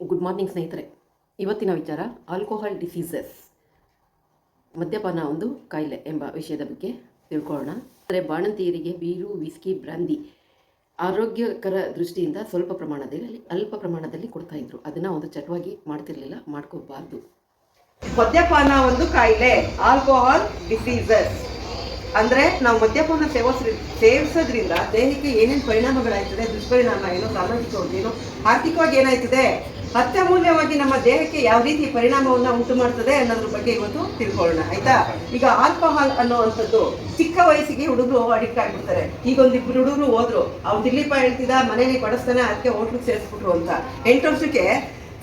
Good morning ಸ್ನೇಹಿತರೆ. ಇವತ್ತಿನ ವಿಚಾರ ಆಲ್ಕೋಹಾಲ್ ಡಿಸೀಸಸ್ ಮದ್ಯಪಾನ ಒಂದು ಕಾಯಿಲೆ ಎಂಬ ವಿಷಯದ ಬಗ್ಗೆ ತಿಳ್ಕೊಳ್ಳೋಣ. ಅಂದರೆ ಬಾಣಂತಿಯರಿಗೆ ಬೀರು ವಿಸ್ಕಿ ಬ್ರಾಂದಿ ಆರೋಗ್ಯಕರ ದೃಷ್ಟಿಯಿಂದ ಸ್ವಲ್ಪ ಪ್ರಮಾಣದಲ್ಲಿ, ಅಲ್ಪ ಪ್ರಮಾಣದಲ್ಲಿ ಕೊಡ್ತಾ ಇದ್ರು. ಅದನ್ನು ಒಂದು ಚಟವಾಗಿ ಮಾಡ್ತಿರ್ಲಿಲ್ಲ, ಮಾಡ್ಕೋಬಾರ್ದು. ಮದ್ಯಪಾನ ಒಂದು ಕಾಯಿಲೆ ಆಲ್ಕೋಹಾಲ್ ಡಿಸೀಸಸ್ ಅಂದ್ರೆ ನಾವು ಮದ್ಯಪಾನ ಸೇವಿಸ್ರಿ ಸೇವಿಸೋದ್ರಿಂದ ದೇಹಕ್ಕೆ ಏನೇನು ಪರಿಣಾಮಗಳಾಯ್ತದೆ, ದುಷ್ಪರಿಣಾಮ ಏನು ಸಾಮಾಜಿಕವಾಗಿ ಏನು, ಆರ್ಥಿಕವಾಗಿ ಏನಾಯ್ತದೆ ಅತ್ಯಮೂಲ್ಯವಾಗಿ ನಮ್ಮ ದೇಹಕ್ಕೆ ಯಾವ ರೀತಿ ಪರಿಣಾಮವನ್ನ ಉಂಟು ಮಾಡ್ತದೆ ಅನ್ನೋದ್ರ ಬಗ್ಗೆ ಇವತ್ತು ತಿಳ್ಕೊಳ್ಳೋಣ, ಆಯ್ತಾ? ಈಗ ಆಲ್ಕೋಹಾಲ್ ಅನ್ನೋವಂಥದ್ದು ಚಿಕ್ಕ ವಯಸ್ಸಿಗೆ ಹುಡುಗರು ಅಡಿಕ್ಟ್ ಆಗ್ಬಿಡ್ತಾರೆ. ಈಗ ಒಂದಿಬ್ರು ಹುಡುಗರು ಹೋದ್ರು, ಅವ್ರು ದಿಲೀಪ ಹೇಳ್ತಿದ್ದ ಮನೇಲಿ ಬಡಿಸ್ತಾನೆ, ಅದಕ್ಕೆ ಹೋಟ್ಲಿಗೆ ಸೇರಿಸ್ಬಿಟ್ರು ಅಂತ. ಎಂಟು ವರ್ಷಕ್ಕೆ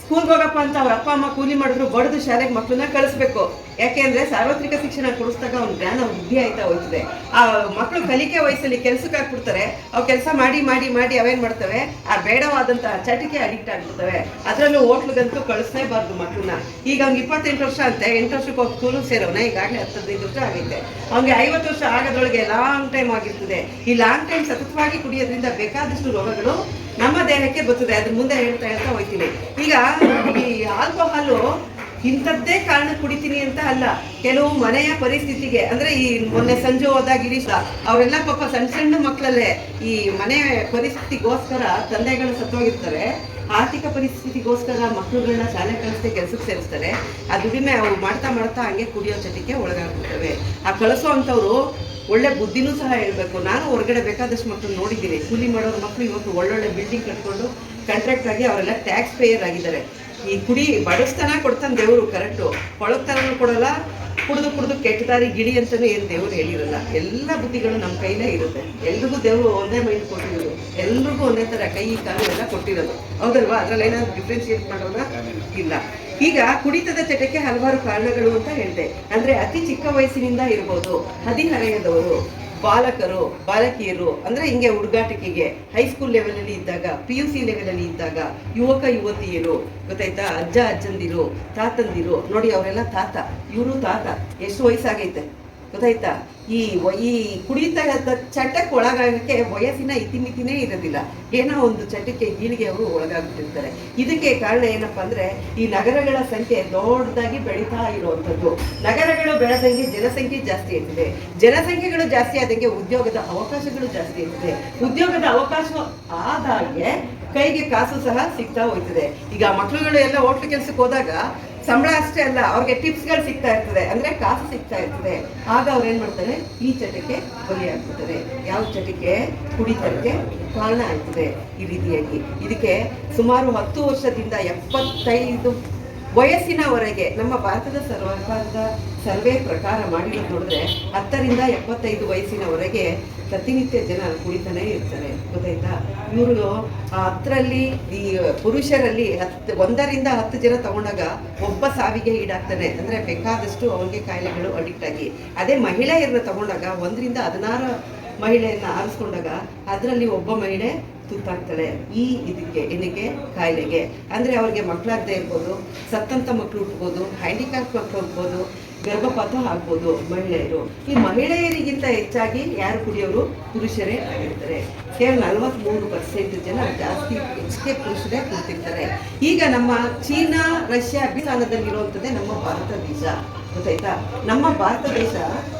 ಸ್ಕೂಲ್ಗೆ ಹೋಗಪ್ಪ ಅಂತ ಅವ್ರ ಅಪ್ಪ ಅಮ್ಮ ಕೂಲಿ ಮಾಡಿದ್ರು, ಬಡದು ಶಾಲೆಗೆ ಮಕ್ಕಳನ್ನ ಕಳಿಸ್ಬೇಕು. ಯಾಕೆಂದ್ರೆ ಸಾರ್ವತ್ರಿಕ ಶಿಕ್ಷಣ ಕೊಡಿಸಿದಾಗ ಅವ್ನ ಜ್ಞಾನ ವೃದ್ಧಿ ಆಯ್ತಾ ಹೋಯ್ತದೆ. ಆ ಮಕ್ಕಳು ಕಲಿಕೆ ವಯಸ್ಸಲ್ಲಿ ಕೆಲ್ಸಕ್ಕೆ ಹಾಕ್ಬಿಡ್ತಾರೆ ಅವ್ ಕೆಲಸ ಮಾಡಿ ಮಾಡಿ ಮಾಡಿ ಅವೇನ್ ಮಾಡ್ತವೆ? ಆ ಬೇಡವಾದಂತಹ ಚಟಿಕೆ ಅಡಿಕ್ಟ್ ಆಗ್ಬಿಡ್ತವೆ. ಅದರಲ್ಲೂ ಹೋಟ್ಲಿಗಂತೂ ಕಳಿಸ್ಲೇಬಾರ್ದು ಮಕ್ಕಳನ್ನ. ಈಗ ಅವ್ನಿಗೆ ಇಪ್ಪತ್ತೆಂಟು ವರ್ಷ ಅಂತೆ. ಎಂಟು ವರ್ಷಕ್ಕೆ ಹೋಗಿ ಸ್ಕೂಲ್ ಸೇರೋನ ಈಗಾಗಲೇ ಹತ್ತದೈದು ವರ್ಷ ಆಗೈತೆ. ಅವ್ನಿಗೆ ಐವತ್ತು ವರ್ಷ ಆಗೋದ್ರೊಳಗೆ ಲಾಂಗ್ ಟೈಮ್ ಆಗಿರ್ತದೆ. ಈ ಲಾಂಗ್ ಟೈಮ್ ಸತತವಾಗಿ ಕುಡಿಯೋದ್ರಿಂದ ಬೇಕಾದಷ್ಟು ರೋಗಗಳು ನಮ್ಮ ದೇಹಕ್ಕೆ ಬರ್ತದೆ. ಅದ್ರ ಮುಂದೆ ಹೇಳ್ತಾ ಹೇಳ್ತಾ ಹೋಗ್ತೀನಿ ಈಗ ಈ ಆಲ್ಕೋಹಾಲು ಇಂಥದ್ದೇ ಕಾರಣ ಕುಡಿತೀನಿ ಅಂತ ಅಲ್ಲ, ಕೆಲವು ಮನೆಯ ಪರಿಸ್ಥಿತಿಗೆ, ಅಂದ್ರೆ ಈ ಮೊನ್ನೆ ಸಂಜೆ ಹೋದಾಗ ಗಿರೀಶ ಅವರೆಲ್ಲ ಪಾಪ ಸಣ್ಣ ಸಣ್ಣ ಮಕ್ಕಳಲ್ಲೇ ಈ ಮನೆ ಪರಿಸ್ಥಿತಿಗೋಸ್ಕರ ತಂದೆಗಳು ಸತ್ತೋಗಿರ್ತಾರೆ. ಆರ್ಥಿಕ ಪರಿಸ್ಥಿತಿಗೋಸ್ಕರ ಮಕ್ಕಳುಗಳನ್ನ ಶಾಲೆ ಕಳಿಸ್ತೇ ಕೆಲಸಕ್ಕೆ ಸೇರಿಸ್ತಾರೆ. ಆ ದುಡಿಮೆ ಅವ್ರು ಮಾಡ್ತಾ ಮಾಡ್ತಾ ಹಂಗೆ ಕುಡಿಯೋ ಚಟಿಕೆ ಒಳಗಾಗ್ಬಿಡ್ತವೆ ಆ ಕಳಿಸೋ ಒಳ್ಳೆ ಬುದ್ಧಿನೂ ಸಹ ಹೇಳಬೇಕು. ನಾನು ಹೊರಗಡೆ ಬೇಕಾದಷ್ಟು ಮಕ್ಕಳು ನೋಡಿದ್ದೀನಿ. ಕೂಲಿ ಮಾಡೋರು ಮಕ್ಕಳು ಇವತ್ತು ಒಳ್ಳೊಳ್ಳೆ ಬಿಲ್ಡಿಂಗ್ ಕಟ್ಕೊಂಡು ಕಾಂಟ್ರಾಕ್ಟ್ ಆಗಿ ಅವರೆಲ್ಲ ಟ್ಯಾಕ್ಸ್ ಪೇಯರ್ ಆಗಿದ್ದಾರೆ. ಈ ಕುಡಿ ಬಡಸ್ತನ ಕೊಡ್ತಾನೆ ದೇವರು ಕರೆಕ್ಟು ಕೊಳಗ್ತನೂ ಕೊಡಲ್ಲ, ಕುಡಿದು ಕುಡಿದು ಕೆಟ್ಟದಾರಿ ಗಿಳಿ ಅಂತಲೂ ಏನು ದೇವ್ರು ಹೇಳಿರಲ್ಲ. ಎಲ್ಲ ಬುದ್ಧಿಗಳು ನಮ್ಮ ಕೈಲೇ ಇರುತ್ತೆ. ಎಲ್ರಿಗೂ ದೇವರು ಒಂದೇ ಮೈಂಡ್ ಕೊಟ್ಟಿರೋದು. ಎಲ್ರಿಗೂ ಒಂದೇ ಥರ ಕೈ, ಕಾಲು ಎಲ್ಲ ಕೊಟ್ಟಿರೋದು. ಹೌದಲ್ವಾ? ಅದರಲ್ಲಿ ಏನಾದ್ರು ಡಿಫ್ರೆನ್ಶಿಯೇಟ್ ಮಾಡೋದ? ಇಲ್ಲ. ಈಗ ಕುಡಿತದ ಚಟಕ್ಕೆ ಹಲವಾರು ಕಾರಣಗಳು ಅಂತ ಹೇಳಿದೆ. ಅಂದ್ರೆ ಅತಿ ಚಿಕ್ಕ ವಯಸ್ಸಿನಿಂದ ಇರ್ಬೋದು, ಹದಿಹರೆಯದವರು. ಬಾಲಕರು ಬಾಲಕಿಯರು, ಅಂದ್ರೆ ಹಿಂಗೆ ಹುಡುಗಾಟಿಕೆಗೆ ಹೈಸ್ಕೂಲ್ ಲೆವೆಲಲ್ಲಿ ಇದ್ದಾಗ ಪಿ ಯು ಸಿ ಲೆವೆಲಲ್ಲಿ ಇದ್ದಾಗ ಯುವಕ, ಯುವತಿಯರು, ಗೊತ್ತಾಯ್ತಾ? ಅಜ್ಜ, ಅಜ್ಜಂದಿರು, ತಾತಂದಿರು, ನೋಡಿ ಅವರೆಲ್ಲ ತಾತ, ಇವರು ತಾತ, ಎಷ್ಟು ವಯಸ್ಸಾಗೈತೆ? ಗೊತ್ತಾಯ್ತಾ? ಈ ಈ ಕುಡಿತ ಚಟಕ್ಕೆ ಒಳಗಾಗಕ್ಕೆ ವಯಸ್ಸಿನ ಇತಿಮಿತಿನೇ ಇರೋದಿಲ್ಲ. ಏನೋ ಒಂದು ಚಟಕ್ಕೆ ಗೀಳಿಗೆ ಅವರು ಒಳಗಾಗ್ಬಿಟ್ಟಿರ್ತಾರೆ. ಇದಕ್ಕೆ ಕಾರಣ ಏನಪ್ಪ ಅಂದ್ರೆ, ಈ ನಗರಗಳ ಸಂಖ್ಯೆ ದೊಡ್ಡದಾಗಿ ಬೆಳೀತಾ ಇರುವಂಥದ್ದು. ನಗರಗಳು ಬೆಳೆದಂಗೆ ಜನಸಂಖ್ಯೆ ಜಾಸ್ತಿ ಆಗ್ತಿದೆ ಜನಸಂಖ್ಯೆಗಳು ಜಾಸ್ತಿ ಆದಂಗೆ ಉದ್ಯೋಗದ ಅವಕಾಶಗಳು ಜಾಸ್ತಿ ಆಗ್ತಿದೆ ಉದ್ಯೋಗದ ಅವಕಾಶ ಆದಾಗೆ ಕೈಗೆ ಕಾಸು ಸಹ ಸಿಗ್ತಾ ಹೋಗ್ತದೆ. ಈಗ ಮಕ್ಕಳುಗಳು ಎಲ್ಲ ಹೋಟ್ಲು ಕೆಲಸಕ್ಕೆ ಹೋದಾಗ ಸಂಬಳ ಅಷ್ಟೇ ಅಲ್ಲ, ಅವ್ರಿಗೆ ಟಿಪ್ಸ್ಗಳು ಸಿಗ್ತಾ ಇರ್ತದೆ. ಅಂದ್ರೆ ಕಾಸು ಸಿಗ್ತಾ ಇರ್ತದೆ. ಆಗ ಅವ್ರು ಏನ್ ಮಾಡ್ತಾರೆ? ಈ ಚಟಕ್ಕೆ ಬಲಿಯಾಗ್ಬಿಡ್ತಾರೆ ಯಾವ ಚಟಕ್ಕೆ? ಕುಡಿತಕ್ಕೆ ಕಾರಣ ಆಗ್ತದೆ ಈ ರೀತಿಯಾಗಿ ಇದಕ್ಕೆ ಸುಮಾರು ಹತ್ತು ವರ್ಷದಿಂದ ಎಪ್ಪತ್ತೈದು ವಯಸ್ಸಿನವರೆಗೆ ನಮ್ಮ ಭಾರತದ ಸರ್ವಕಾರದ ಸರ್ವೆ ಪ್ರಕಾರ ಮಾಡಿರೋದು ನೋಡಿದ್ರೆ ಹತ್ತರಿಂದ ಎಪ್ಪತ್ತೈದು ವಯಸ್ಸಿನವರೆಗೆ ಪ್ರತಿನಿತ್ಯ ಜನ ಕುಡಿತಾನೆ ಇರ್ತಾರೆ, ಗೊತ್ತಾಯ್ತಾ? ಇವರು ಹತ್ತರಲ್ಲಿ ಈ ಪುರುಷರಲ್ಲಿ ಹತ್ತು ಒಂದರಿಂದ ಹತ್ತು ಜನ ತಗೊಂಡಾಗ ಒಬ್ಬ ಸಾವಿಗೆ ಈಡಾಗ್ತಾನೆ. ಅಂದರೆ ಬೇಕಾದಷ್ಟು ಅವ್ರಿಗೆ ಕಾಯಿಲೆಗಳು ಅಡಿಕ್ಟ್ ಆಗಿ. ಅದೇ ಮಹಿಳೆಯರನ್ನ ತಗೊಂಡಾಗ ಒಂದರಿಂದ ಹದಿನಾರು ಮಹಿಳೆಯನ್ನ ಆರಿಸ್ಕೊಂಡಾಗ ಅದರಲ್ಲಿ ಒಬ್ಬ ಮಹಿಳೆ ತುತ್ತಾಗ್ತಾಳೆ ಈ ಇದಕ್ಕೆ ಏನಕ್ಕೆ ಕಾಯಿಲೆಗೆ. ಅಂದರೆ ಅವ್ರಿಗೆ ಮಕ್ಕಳಾಗದೇ ಇರ್ಬೋದು ಸತ್ತಂಥ ಮಕ್ಕಳು ಹುಟ್ಬೋದು ಹ್ಯಾಂಡಿಕ್ಯಾಪ್ ಮಕ್ಕಳು ಹುಟ್ಬೋದು ಗರ್ಭಪಾತ ಆಗ್ಬೋದು ಮಹಿಳೆಯರು. ಈ ಮಹಿಳೆಯರಿಗಿಂತ ಹೆಚ್ಚಾಗಿ ಯಾರು ಕುಡಿಯೋರು? ಪುರುಷರೇ ಆಗಿರ್ತಾರೆ. ಕೇವಲ ನಲವತ್ಮೂರು ಪರ್ಸೆಂಟ್ ಜನ ಜಾಸ್ತಿ ಹೆಚ್ಚಿಗೆ ಪುರುಷರೇ ಕುಡ್ತಿರ್ತಾರೆ. ಈಗ ನಮ್ಮ ಚೀನಾ, ರಷ್ಯಾ ಅಭಿಯಾನದಲ್ಲಿರುವಂಥದ್ದೇ ನಮ್ಮ ಭಾರತ ದೇಶ. ಗೊತ್ತಾಯ್ತಾ? ನಮ್ಮ ಭಾರತ ದೇಶ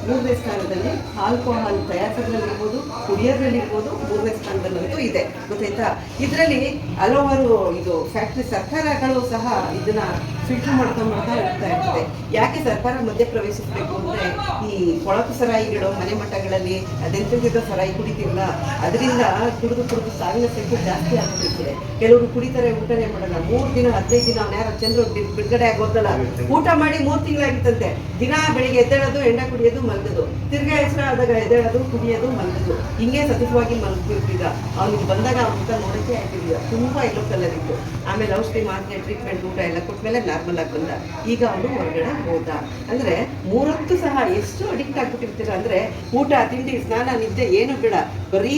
ಮೂರನೇ ಸ್ಥಾನದಲ್ಲಿ ಆಲ್ಕೋಹಾಲ್ ತಯಾರಿಸೋದ್ರಲ್ಲಿರ್ಬೋದು, ಕುಡಿಯೋದ್ರಲ್ಲಿರ್ಬೋದು ಮೂರನೇ ಸ್ಥಾನದಲ್ಲಂತೂ ಇದೆ. ಗೊತ್ತಾಯ್ತಾ? ಇದರಲ್ಲಿ ಹಲವಾರು ಇದು ಫ್ಯಾಕ್ಟ್ರಿ ಸರ್ಕಾರಗಳು ಸಹ ಇದನ್ನ ಫಿಲ್ಟರ್ ಮಾಡ್ಕೊಂಡು ಮಾಡ್ತಾ ಹೋಗ್ತಾ ಇರ್ತದೆ. ಯಾಕೆ ಸರ್ಕಾರ ಮಧ್ಯ ಪ್ರವೇಶಿಸಬೇಕು ಅಂದ್ರೆ ಈ ಕೊಳಕು ಸರಾಯಿಗಳು, ಮನೆ ಮಠಗಳಲ್ಲಿ ಅದೆಂತಿದ್ದ ಸರಾಯಿ ಕುಡಿತಿಲ್ಲ ಅದರಿಂದ ಕುಡಿದು ಕುಡಿದು ಸಾವಿನ ಸಂಖ್ಯೆ ಜಾಸ್ತಿ ಆಗ್ತಿರ್ತದೆ ಕೆಲವರು ಕುಡಿತಾರೆ, ಊಟನೇ ಮಾಡಲ್ಲ. ಮೂರು ದಿನ, ಹದಿನೈದು ದಿನ ಯಾರು ಚಂದ್ರ ಬಿಡುಗಡೆ ಆಗೋದಲ್ಲ. ಊಟ ಮಾಡಿ ಮೂರು ತಿಂಗಳಾಗಿತ್ತಂತೆ. ದಿನ ಬೆಳಿಗ್ಗೆ ಎದ್ದೇಳೋದು, ಎಣ್ಣೆ ಕುಡಿಯೋದು, ಮಲಗೋದು. ತಿರ್ಗಾ ಹೆಸರು ಆದಾಗ ಎದ್ದೇಳೋದು, ಕುಡಿಯೋದು, ಮಲಗೋದು. ಹಿಂಗೆ ಸತತವಾಗಿ ಮಲಗಿರ್ತಿದ್ದ ಅವ್ನಿಗೆ ಬಂದಾಗ ಅವ್ನ ನೋಡೋಕ್ಕೆ ಆಗಿರಲಿಲ್ಲ ತುಂಬಾ ಎಲ್ಲೋ ಕಲರ್ ಇತ್ತು. ಆಮೇಲೆ ಔಷಧಿ ಮಾತ್ರೆ ಟ್ರೀಟ್ಮೆಂಟ್ ಊಟ ಎಲ್ಲ ಕೊಟ್ಮೇಲೆ ನಾರ್ಮಲ್ ಆಗಿ ಬಂದ. ಈಗ ಅವನು ಹೊರಗಡೆ ಹೋದ. ಅಂದ್ರೆ ಮೂರತ್ತು ಸಹ ಎಷ್ಟು ಅಡಿಕ್ಟ್ ಆಗಿಬಿಟ್ಟಿರ್ತೀರ ಅಂದ್ರೆ ಊಟ, ತಿಂಡಿ, ಸ್ನಾನ, ನಿದ್ದೆ ಏನು ಬೇಡ. ಬರೀ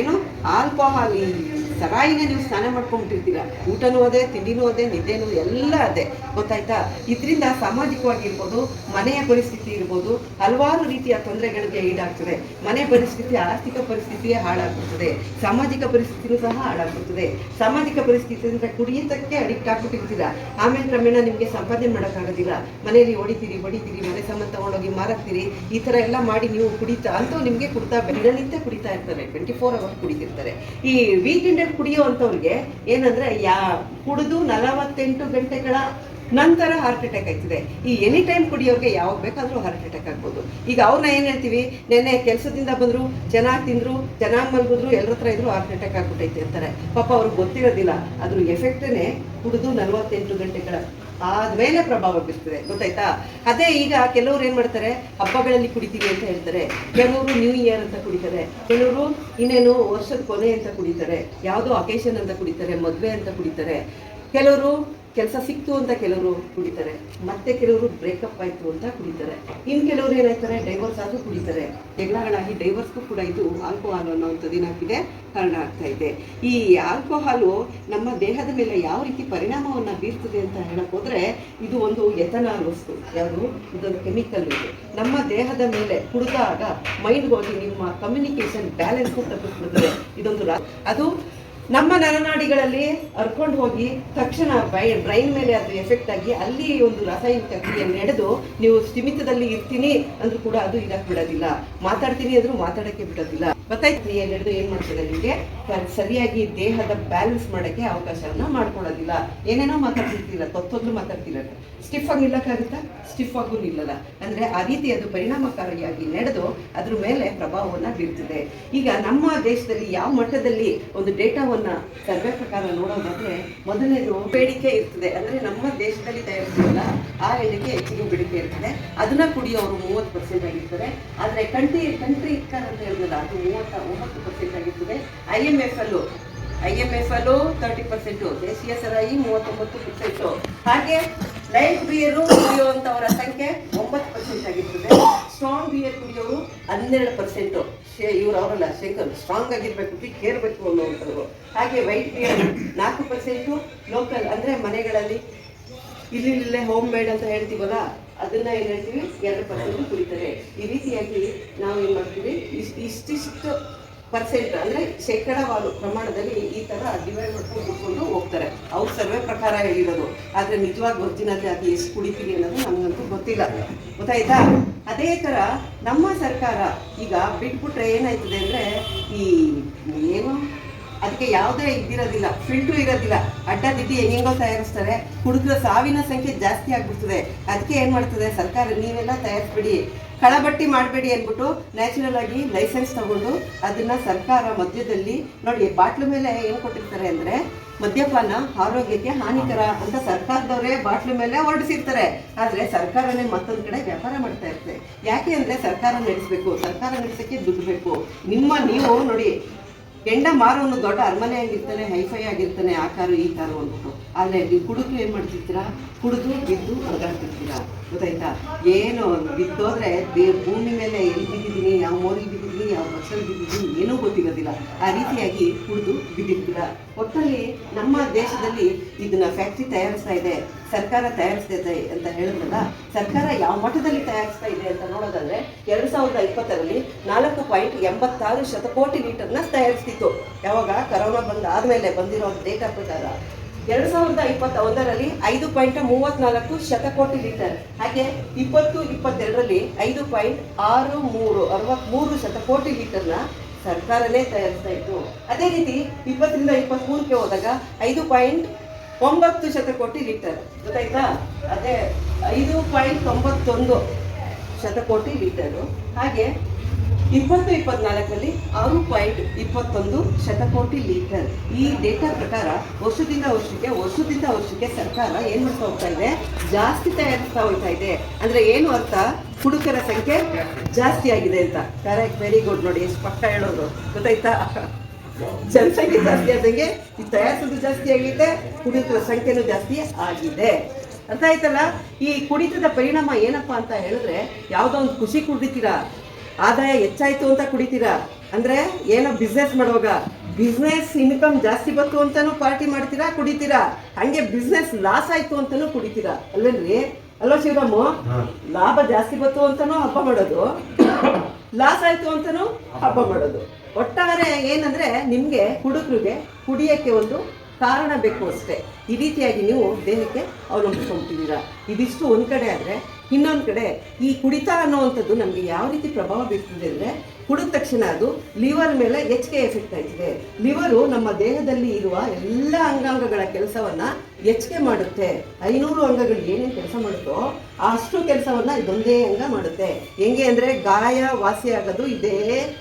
ಏನು ಆಲ್ಕೋಹಾಲ್ ಸರಾಯಿನೇ ನೀವು ಸ್ನಾನ ಮಾಡ್ಕೊಂಡ್ಬಿಟ್ಟಿರ್ತೀರ. ಊಟನೂ ಅದೇ, ತಿಂಡಿನೂ ಅದೇ, ನಿದ್ದೆನೂ ಎಲ್ಲ ಅದೇ. ಗೊತ್ತಾಯ್ತಾ? ಇದರಿಂದ ಸಾಮಾಜಿಕವಾಗಿರ್ಬೋದು, ಮನೆಯ ಪರಿಸ್ಥಿತಿ ಇರ್ಬೋದು, ಹಲವಾರು ರೀತಿಯ ತೊಂದರೆಗಳಿಗೆ ಈಡಾಗ್ತದೆ. ಮನೆ ಪರಿಸ್ಥಿತಿ, ಆರ್ಥಿಕ ಪರಿಸ್ಥಿತಿಯೇ ಹಾಳಾಗ್ಬಿಡ್ತದೆ. ಸಾಮಾಜಿಕ ಪರಿಸ್ಥಿತಿನೂ ಸಹ ಹಾಳಾಗ್ಬಿಡ್ತದೆ. ಸಾಮಾಜಿಕ ಪರಿಸ್ಥಿತಿ ಅಂದರೆ ಕುಡಿಯೋದಕ್ಕೆ ಅಡಿಕ್ಟ್ ಆಗ್ಬಿಟ್ಟಿರ್ತೀರ. ಆಮೇಲೆ ಕ್ರಮೇಣ ನಿಮಗೆ ಸಂಪಾದನೆ ಮಾಡೋಕ್ಕಾಗೋದಿಲ್ಲ. ಮನೆಯಲ್ಲಿ ಹೊಡಿತೀರಿ ಹೊಡಿತೀರಿ ಮನೆ ಸಂಬಂಧ ತಗೊಂಡೋಗಿ ಮಾರಾಕ್ತೀರಿ ಈ ಥರ ಎಲ್ಲ ಮಾಡಿ ನೀವು ಕುಡಿತಾ ಅಂತೂ ನಿಮಗೆ ಕುಡ್ತಾ ದಿನನಿತ್ಯ ಕುಡಿತಾ ಇರ್ತಾರೆ ಟ್ವೆಂಟಿ ಫೋರ್ ಅವರ್ಸ್ ಕುಡಿತಿರ್ತಾರೆ. ಈ ವೀಕೆಂಡಲ್ಲಿ ಕುಡಿಯೋ ಅಂಥವ್ರಿಗೆ ಏನಂದ್ರೆ, ಯಾ, ಕುಡಿದು ನಲವತ್ತೆಂಟು ಗಂಟೆಗಳ ನಂತರ ಹಾರ್ಟ್ ಅಟ್ಯಾಕ್ ಆಗ್ತದೆ. ಈ ಎನಿ ಟೈಮ್ ಕುಡಿಯೋರಿಗೆ ಯಾವಾಗ ಬೇಕಾದರೂ ಹಾರ್ಟ್ ಅಟ್ಯಾಕ್ ಆಗ್ಬೋದು. ಈಗ ಅವ್ರನ್ನ ಏನು ಹೇಳ್ತೀವಿ? ನೆನ್ನೆ ಕೆಲಸದಿಂದ ಬಂದರು, ಚೆನ್ನಾಗಿ ತಿಂದರು, ಚೆನ್ನಾಗಿ ಮಲಗಿದ್ರು ಎಲ್ಲರ ಹತ್ರ ಇದ್ರು ಹಾರ್ಟ್ ಅಟ್ಯಾಕ್ ಆಗ್ಬಿಟ್ಟೈತೆ ಅಂತಾರೆ. ಪಾಪ ಅವ್ರಿಗೆ ಗೊತ್ತಿರೋದಿಲ್ಲ. ಅದ್ರ ಎಫೆಕ್ಟೇ ಕುಡಿದು ನಲವತ್ತೆಂಟು ಗಂಟೆಗಳ ಆದ್ಮೇಲೆ ಪ್ರಭಾವ ಬೀರ್ತದೆ. ಗೊತ್ತಾಯ್ತಾ? ಅದೇ ಈಗ ಕೆಲವ್ರು ಏನ್ ಮಾಡ್ತಾರೆ? ಹಬ್ಬಗಳಲ್ಲಿ ಕುಡಿತೀವಿ ಅಂತ ಹೇಳ್ತಾರೆ. ಕೆಲವರು ನ್ಯೂ ಇಯರ್ ಅಂತ ಕುಡಿತಾರೆ. ಕೆಲವರು ಇನ್ನೇನು ವರ್ಷದ ಕೊನೆ ಅಂತ ಕುಡಿತಾರೆ. ಯಾವುದೋ ಅಕೇಶನ್ ಅಂತ ಕುಡಿತಾರೆ, ಮದುವೆ ಅಂತ ಕುಡಿತಾರೆ. ಕೆಲವರು ಕೆಲಸ ಸಿಕ್ತು ಅಂತ ಕೆಲವರು ಕುಡಿತಾರೆ. ಮತ್ತೆ ಕೆಲವರು ಬ್ರೇಕಪ್ ಆಯ್ತು ಅಂತ ಕುಡಿತಾರೆ. ಇನ್ನು ಕೆಲವರು ಏನಾಯ್ತಾರೆ ಡೈವರ್ಸ್ ಆದರೂ ಕುಡಿತಾರೆ. ಜಗಳಗಳಾಗಿ ಡೈವರ್ಸ್ಗೂ ಕೂಡ ಇದು ಆಲ್ಕೋಹಾಲ್ ಅನ್ನೋವಂಥದ್ದು ಏನಾಗ್ತಿದೆ ಕಾರಣ ಆಗ್ತಾ ಇದೆ. ಈ ಆಲ್ಕೋಹಾಲು ನಮ್ಮ ದೇಹದ ಮೇಲೆ ಯಾವ ರೀತಿ ಪರಿಣಾಮವನ್ನು ಬೀರ್ತದೆ ಅಂತ ಹೇಳಕ್ ಹೋದ್ರೆ, ಇದು ಒಂದು ಎಥನಾಲ್ ವಸ್ತು. ಯಾವುದು? ಇದೊಂದು ಕೆಮಿಕಲ್ ಇದು. ನಮ್ಮ ದೇಹದ ಮೇಲೆ ಕುಡಿದಾಗ ಮೈಂಡ್ಗೋಗಿ ನಿಮ್ಮ ಕಮ್ಯುನಿಕೇಶನ್ ಬ್ಯಾಲೆನ್ಸ್ ತಪ್ಪಿಸ್ಬಿಡ್ತದೆ. ಇದೊಂದು ಅದು ನಮ್ಮ ನರನಾಡಿಗಳಲ್ಲಿ ಹರ್ಕೊಂಡು ಹೋಗಿ ತಕ್ಷಣ ಬ್ರೈನ್ ಮೇಲೆ ಅದು ಎಫೆಕ್ಟ್ ಆಗಿ ಅಲ್ಲಿ ಒಂದು ರಾಸಾಯನಿಕ ಕ್ರಿಯೆ ನಡೆದು ನೀವು ಸ್ಥಿಮಿತದಲ್ಲಿ ಇರ್ತೀನಿ ಅಂದ್ರೂ ಕೂಡ ಅದು ಇದಕ್ಕೆ ಬಿಡೋದಿಲ್ಲ. ಮಾತಾಡ್ತೀನಿ ಅಂದ್ರೂ ಮಾತಾಡಕ್ಕೆ ಬಿಡೋದಿಲ್ಲ. ಗೊತ್ತಾಯ್ತು ಕ್ರಿಯೆ ಏನು ಮಾಡ್ತದೆ ನಿಮಗೆ ಸರಿಯಾಗಿ ದೇಹದ ಬ್ಯಾಲೆನ್ಸ್ ಮಾಡಕ್ಕೆ ಅವಕಾಶವನ್ನ ಮಾಡ್ಕೊಳ್ಳೋದಿಲ್ಲ. ಏನೇನೋ ಮಾತಾಡ್ತಿರ್ತಿಲ್ಲ ತೊತ್ತೊಂದು ಮಾತಾಡ್ತಿರಲ್ಲ. ಸ್ಟಿಫ್ ಆಗಿ ನಿಲ್ಲಕ್ಕಾಗುತ್ತಾ ಸ್ಟಿಫ್ ಆಗೂ ನಿಲ್ಲಲ್ಲ. ಅಂದ್ರೆ ಆ ರೀತಿ ಅದು ಪರಿಣಾಮಕಾರಿಯಾಗಿ ನಡೆದು ಅದ್ರ ಮೇಲೆ ಪ್ರಭಾವವನ್ನ ಬೀರ್ತಿದೆ. ಈಗ ನಮ್ಮ ದೇಶದಲ್ಲಿ ಯಾವ ಮಟ್ಟದಲ್ಲಿ ಒಂದು ಡೇಟಾವನ್ನ ಸರ್ವೆ ಪ್ರಕಾರ ನೋಡೋದಾದ್ರೆ ಮೊದಲನೇದು ಬೇಡಿಕೆ ಇರ್ತದೆ. ಅಂದ್ರೆ ನಮ್ಮ ದೇಶದಲ್ಲಿ ತಯಾರಿಸಿಲ್ಲ ಆ ಎಣ್ಣೆಗೆ ಹೆಚ್ಚಿಗೆ ಬೇಡಿಕೆ ಇರ್ತದೆ. ಅದನ್ನ ಕುಡಿಯೋರು ಮೂವತ್ತು ಪರ್ಸೆಂಟ್ ಆಗಿರ್ತಾರೆ ಆದ್ರೆ ಕಂಟ್ರಿ ಕಂಟ್ರಿ ಅಂತ ಹೇಳಿದ್ರಲ್ಲ ಅದು ಮೂವತ್ತ ಒಂಬತ್ತು ಪರ್ಸೆಂಟ್ ಆಗಿರ್ತದೆ. ಐ ಎಂ ಎಫ್ ಅಲ್ಲು ಐ ಎಂ ಎಫ್ ಅಲ್ಲು ತರ್ಟಿ ಪರ್ಸೆಂಟು ದೇಶೀಯ ಸರಾಯಿ ಮೂವತ್ತೊಂಬತ್ತು ಪರ್ಸೆಂಟು ಹಾಗೆ ಲೈಟ್ ಬಿಯರು ಕುಡಿಯುವಂಥವರ ಸಂಖ್ಯೆ ಒಂಬತ್ತು ಪರ್ಸೆಂಟ್ ಆಗಿರ್ತದೆ. ಸ್ಟ್ರಾಂಗ್ ಬಿಯರ್ ಕುಡಿಯೋರು ಹನ್ನೆರಡು ಪರ್ಸೆಂಟು ಶೇ, ಇವ್ರು ಅವರಲ್ಲ ಶೇಖರ್ ಸ್ಟ್ರಾಂಗ್ ಆಗಿರ್ಬೇಕು ಬಿ ಕೇರ್ಬೇಕು ಅನ್ನುವಂಥವ್ರು. ಹಾಗೆ ವೈಟ್ ಬಿಯರ್ ನಾಲ್ಕು ಪರ್ಸೆಂಟು ಲೋಕಲ್ ಅಂದರೆ ಮನೆಗಳಲ್ಲಿ ಇಲ್ಲಿ ಇಲ್ಲೇ ಹೋಮ್ ಮೇಡ್ ಅಂತ ಹೇಳ್ತೀವಲ್ಲ ಅದನ್ನ ಏನ್ ಹೇಳ್ತೀವಿ? ಎರಡು ಪರ್ಸೆಂಟ್ ಕುಡಿತಾರೆ. ಈ ರೀತಿಯಾಗಿ ನಾವು ಏನ್ ಮಾಡ್ತೀವಿ? ಇಷ್ಟು ಇಷ್ಟಿಷ್ಟು ಪರ್ಸೆಂಟ್ ಅಂದ್ರೆ ಶೇಕಡಾವಾರು ಪ್ರಮಾಣದಲ್ಲಿ ಈ ತರ ಡಿವೈಡ್ ಮಾಡ್ಕೊಂಡು ಕುಡ್ಕೊಂಡು ಹೋಗ್ತಾರೆ. ಅವ್ರ ಸರ್ವೆ ಪ್ರಕಾರ ಹೇಳಿರೋದು. ಆದ್ರೆ ನಿಜವಾಗಿ ಗೊತ್ತಿನಲ್ಲಿ ಅದು ಎಷ್ಟು ಕುಡಿತೀವಿ ಅನ್ನೋದು ನಮ್ಗಂತೂ ಗೊತ್ತಿಲ್ಲ. ಗೊತ್ತಾಯ್ತಾ? ಅದೇ ತರ ನಮ್ಮ ಸರ್ಕಾರ ಈಗ ಬಿಟ್ಬಿಟ್ರೆ ಏನಾಯ್ತದೆ ಅಂದ್ರೆ ಈ, ಏನು? ಅದಕ್ಕೆ ಯಾವುದೇ ಇದಿರೋದಿಲ್ಲ ಫಿಲ್ಟ್ರು ಇರೋದಿಲ್ಲ. ಅಡ್ಡ ದಿಡ್ಡಿ ಹೆಂಗೆಂಗೋ ತಯಾರಿಸ್ತಾರೆ. ಹುಡುಗರ ಸಾವಿನ ಸಂಖ್ಯೆ ಜಾಸ್ತಿ ಆಗ್ಬಿಡ್ತದೆ. ಅದಕ್ಕೆ ಏನು ಮಾಡ್ತದೆ? ಸರ್ಕಾರ, ನೀವೆಲ್ಲ ತಯಾರಿಸ್ಬಿಡಿ. ಕಳಬಟ್ಟಿ ಮಾಡಬೇಡಿ ಅಂದ್ಬಿಟ್ಟು ನ್ಯಾಚುರಲ್ ಆಗಿ ಲೈಸೆನ್ಸ್ ತಗೊಂಡು ಅದನ್ನು ಸರ್ಕಾರ ಮಧ್ಯದಲ್ಲಿ ನೋಡಿ, ಬಾಟ್ಲು ಮೇಲೆ ಏನು ಕೊಟ್ಟಿರ್ತಾರೆ ಅಂದರೆ ಮದ್ಯಪಾನ ಆರೋಗ್ಯಕ್ಕೆ ಹಾನಿಕರ ಅಂತ ಸರ್ಕಾರದವರೇ ಬಾಟ್ಲು ಮೇಲೆ ಹೊರಡಿಸಿರ್ತಾರೆ. ಆದರೆ ಸರ್ಕಾರನೇ ಮತ್ತೊಂದು ಕಡೆ ವ್ಯಾಪಾರ ಮಾಡ್ತಾ ಇರುತ್ತೆ. ಯಾಕೆ ಅಂದರೆ ಸರ್ಕಾರ ನಡೆಸಬೇಕು. ಸರ್ಕಾರ ನಡೆಸೋಕ್ಕೆ ದುಡ್ಡು ಬೇಕು. ನಿಮ್ಮ, ನೀವು ನೋಡಿ ಕೆಂಡ ಮಾರೋನು ದೊಡ್ಡ ಅರಮನೆ ಆಗಿರ್ತಾನೆ, ಹೈಫೈ ಆಗಿರ್ತಾನೆ, ಆ ಕಾರು ಈ ಕಾರು ಅಂದ್ಬಿಟ್ಟು. ಆದರೆ ನೀವು ಕುಡುಕು ಏನು ಮಾಡ್ತಿರ್ತೀರಾ? ಕುಡಿದು, ಬಿದ್ದು ಒಳಗಾಡ್ತಿರ್ತೀರಾ ಗೊತ್ತಾಯ್ತಾ? ಏನು ಬಿದ್ದೋದ್ರೆ ಭೂಮಿ ಮೇಲೆ ಎಲ್ಲಿ ಬಿದ್ದಿದ್ದೀನಿ, ಯಾವ ಬಿದ್ದಿದ್ದೀನಿ ಯಾವ ಬಸ್ಸಲ್ಲಿ ಬಿದ್ದಿದ್ದೀನಿ, ಏನೂ ಗೊತ್ತಿರೋದಿಲ್ಲ. ಆ ರೀತಿಯಾಗಿ ಕುಡಿದು ಬಿದ್ದಿರ್ತೀರ ಒಟ್ಟಲ್ಲಿ ನಮ್ಮ ದೇಶದಲ್ಲಿ ಇದನ್ನ ಫ್ಯಾಕ್ಟ್ರಿ ತಯಾರಿಸ್ತಾ ಇದೆ, ಸರ್ಕಾರ ತಯಾರಿಸ್ತಾ ಇದೆ ಅಂತ ಹೇಳಿದ್ರಲ್ಲ, ಸರ್ಕಾರ ಯಾವ ಮಟ್ಟದಲ್ಲಿ ತಯಾರಿಸ್ತಾ ಇದೆ ಅಂತ ನೋಡೋದಾದ್ರೆ ಎರಡು ಸಾವಿರದ ಇಪ್ಪತ್ತರಲ್ಲಿ ನಾಲ್ಕು ಪಾಯಿಂಟ್ ಎಂಬತ್ತಾರು ಶತಕೋಟಿ ಲೀಟರ್ನ ತಯಾರಿಸ್ತಿತ್ತು. ಯಾವಾಗ? ಕರೋನಾ ಬಂದ ಆದ್ಮೇಲೆ ಬಂದಿರೋ ಡೇಟಾ ಪ್ರಕಾರ ಎರಡ್ ಸಾವಿರದ ಇಪ್ಪತ್ತ ಒಂದರಲ್ಲಿ ಐದು ಪಾಯಿಂಟ್ ಮೂವತ್ನಾಲ್ಕು ಶತಕೋಟಿ ಲೀಟರ್, ಹಾಗೆ ಇಪ್ಪತ್ತು, ಇಪ್ಪತ್ತೆರಡರಲ್ಲಿ ಐದು ಪಾಯಿಂಟ್ ಆರು ಮೂರು, ಅರವತ್ಮೂರು ಶತಕೋಟಿ ಲೀಟರ್ನ ಸರ್ಕಾರನೇ ತಯಾರಿಸ್ತಾ ಇತ್ತು. ಅದೇ ರೀತಿ ಇಪ್ಪತ್ತರಿಂದ ಇಪ್ಪತ್ತ್ಮೂರಕ್ಕೆ ಹೋದಾಗ ಐದು ಪಾಯಿಂಟ್ ಒಂಬತ್ತು ಶತಕೋಟಿ ಲೀಟರ್, ಗೊತ್ತಾಯ್ತಾ? ಅದೇ ಐದು ಪಾಯಿಂಟ್ ತೊಂಬತ್ತೊಂದು ಶತಕೋಟಿ ಲೀಟರು. ಹಾಗೆ ಇಪ್ಪತ್ತು ಇಪ್ಪತ್ನಾಲ್ಕರಲ್ಲಿ ಆರು ಪಾಯಿಂಟ್ ಇಪ್ಪತ್ತೊಂದು ಶತಕೋಟಿ ಲೀಟರ್. ಈ ಡೇಟಾ ಪ್ರಕಾರ ವರ್ಷದಿಂದ ವರ್ಷಕ್ಕೆ ವರ್ಷದಿಂದ ವರ್ಷಕ್ಕೆ ಸರ್ಕಾರ ಏನು ಮಾಡ್ತಾ ಹೋಗ್ತಾ ಇದೆ? ಜಾಸ್ತಿ ತಯಾರಿಸ್ತಾ ಹೋಗ್ತಾ ಇದೆ. ಅಂದ್ರೆ ಏನು ಅರ್ಥ? ಹುಡುಗರ ಸಂಖ್ಯೆ ಜಾಸ್ತಿ ಆಗಿದೆ ಅಂತ. ಕರೆಕ್ಟ್ ವೆರಿ ಗುಡ್ ನೋಡಿ, ಎಷ್ಟು ಪಕ್ಕ ಹೇಳೋದು. ಗೊತ್ತಾಯ್ತಾ? ಜನಸಂಖ್ಯೆ ಜಾಸ್ತಿ ಆದಂಗೆ ಈ ತಯಾರಿಸೋದು ಜಾಸ್ತಿ ಆಗಿದೆ ಕುಡಿತದ ಸಂಖ್ಯೆನೂ ಜಾಸ್ತಿ ಆಗಿದೆ. ಅರ್ಥ ಆಯ್ತಲ್ಲ? ಈ ಕುಡಿತದ ಪರಿಣಾಮ ಏನಪ್ಪಾ ಅಂತ ಹೇಳಿದ್ರೆ, ಯಾವುದೋ ಒಂದು ಖುಷಿ ಕುಡಿತೀರಾ ಆದಾಯ ಹೆಚ್ಚಾಯ್ತು ಅಂತ ಕುಡಿತೀರಾ? ಅಂದ್ರೆ ಏನೋ ಬಿಸ್ನೆಸ್ ಮಾಡುವಾಗ ಬಿಸ್ನೆಸ್ ಇನ್ಕಮ್ ಜಾಸ್ತಿ ಬಂತು ಅಂತಾನು ಪಾರ್ಟಿ ಮಾಡ್ತೀರಾ ಕುಡಿತೀರಾ? ಹಂಗೆ ಬಿಸ್ನೆಸ್ ಲಾಸ್ ಆಯ್ತು ಅಂತಾನು ಕುಡಿತೀರಾ? ಅಲ್ವೇನ್ರಿ? ಅಲ್ವಾ ಶಿವರಾಮು? ಲಾಭ ಜಾಸ್ತಿ ಬಂತು ಅಂತಾನು ಹಬ್ಬ ಮಾಡೋದು. ಲಾಸ್ ಆಯ್ತು ಅಂತಾನು ಹಬ್ಬ ಮಾಡೋದು. ಒಟ್ಟಾರೆ ಏನಂದ್ರೆ ನಿಮ್ಗೆ ಹುಡುಗರಿಗೆ ಕುಡಿಯಕ್ಕೆ ಒಂದು ಕಾರಣ ಬೇಕು ಅಷ್ಟೇ. ಈ ರೀತಿಯಾಗಿ ನೀವು ದೇಹಕ್ಕೆ ಅವಲಂಬಿಸ್ಕೊಂಡ್ಬಿಟ್ಟಿದ್ದೀರಾ. ಇದಿಷ್ಟು ಒಂದು ಕಡೆ ಆದರೆ, ಇನ್ನೊಂದು ಕಡೆ ಈ ಕುಡಿತ ಅನ್ನೋವಂಥದ್ದು ನಮಗೆ ಯಾವ ರೀತಿ ಪ್ರಭಾವ ಬೀರ್ತಿದೆ ಅಂದರೆ, ಕುಡಿದ ತಕ್ಷಣ ಅದು ಲಿವರ್ ಮೇಲೆ ಹೆಚ್ಚಿಗೆ ಎಫೆಕ್ಟ್ ಆಗ್ತಿದೆ ಲಿವರು ನಮ್ಮ ದೇಹದಲ್ಲಿ ಇರುವ ಎಲ್ಲ ಅಂಗಾಂಗಗಳ ಕೆಲಸವನ್ನ ಹೆಚ್ಚಿಗೆ ಮಾಡುತ್ತೆ. ಐನೂರು ಅಂಗಗಳು ಏನೇನು ಕೆಲಸ ಮಾಡುತ್ತೋ ಅಷ್ಟು ಕೆಲಸವನ್ನು ಇದೊಂದೇ ಅಂಗ ಮಾಡುತ್ತೆ. ಹೆಂಗೆ ಅಂದರೆ ಗಾಯ ವಾಸಿಯಾಗೋದು ಇದೇ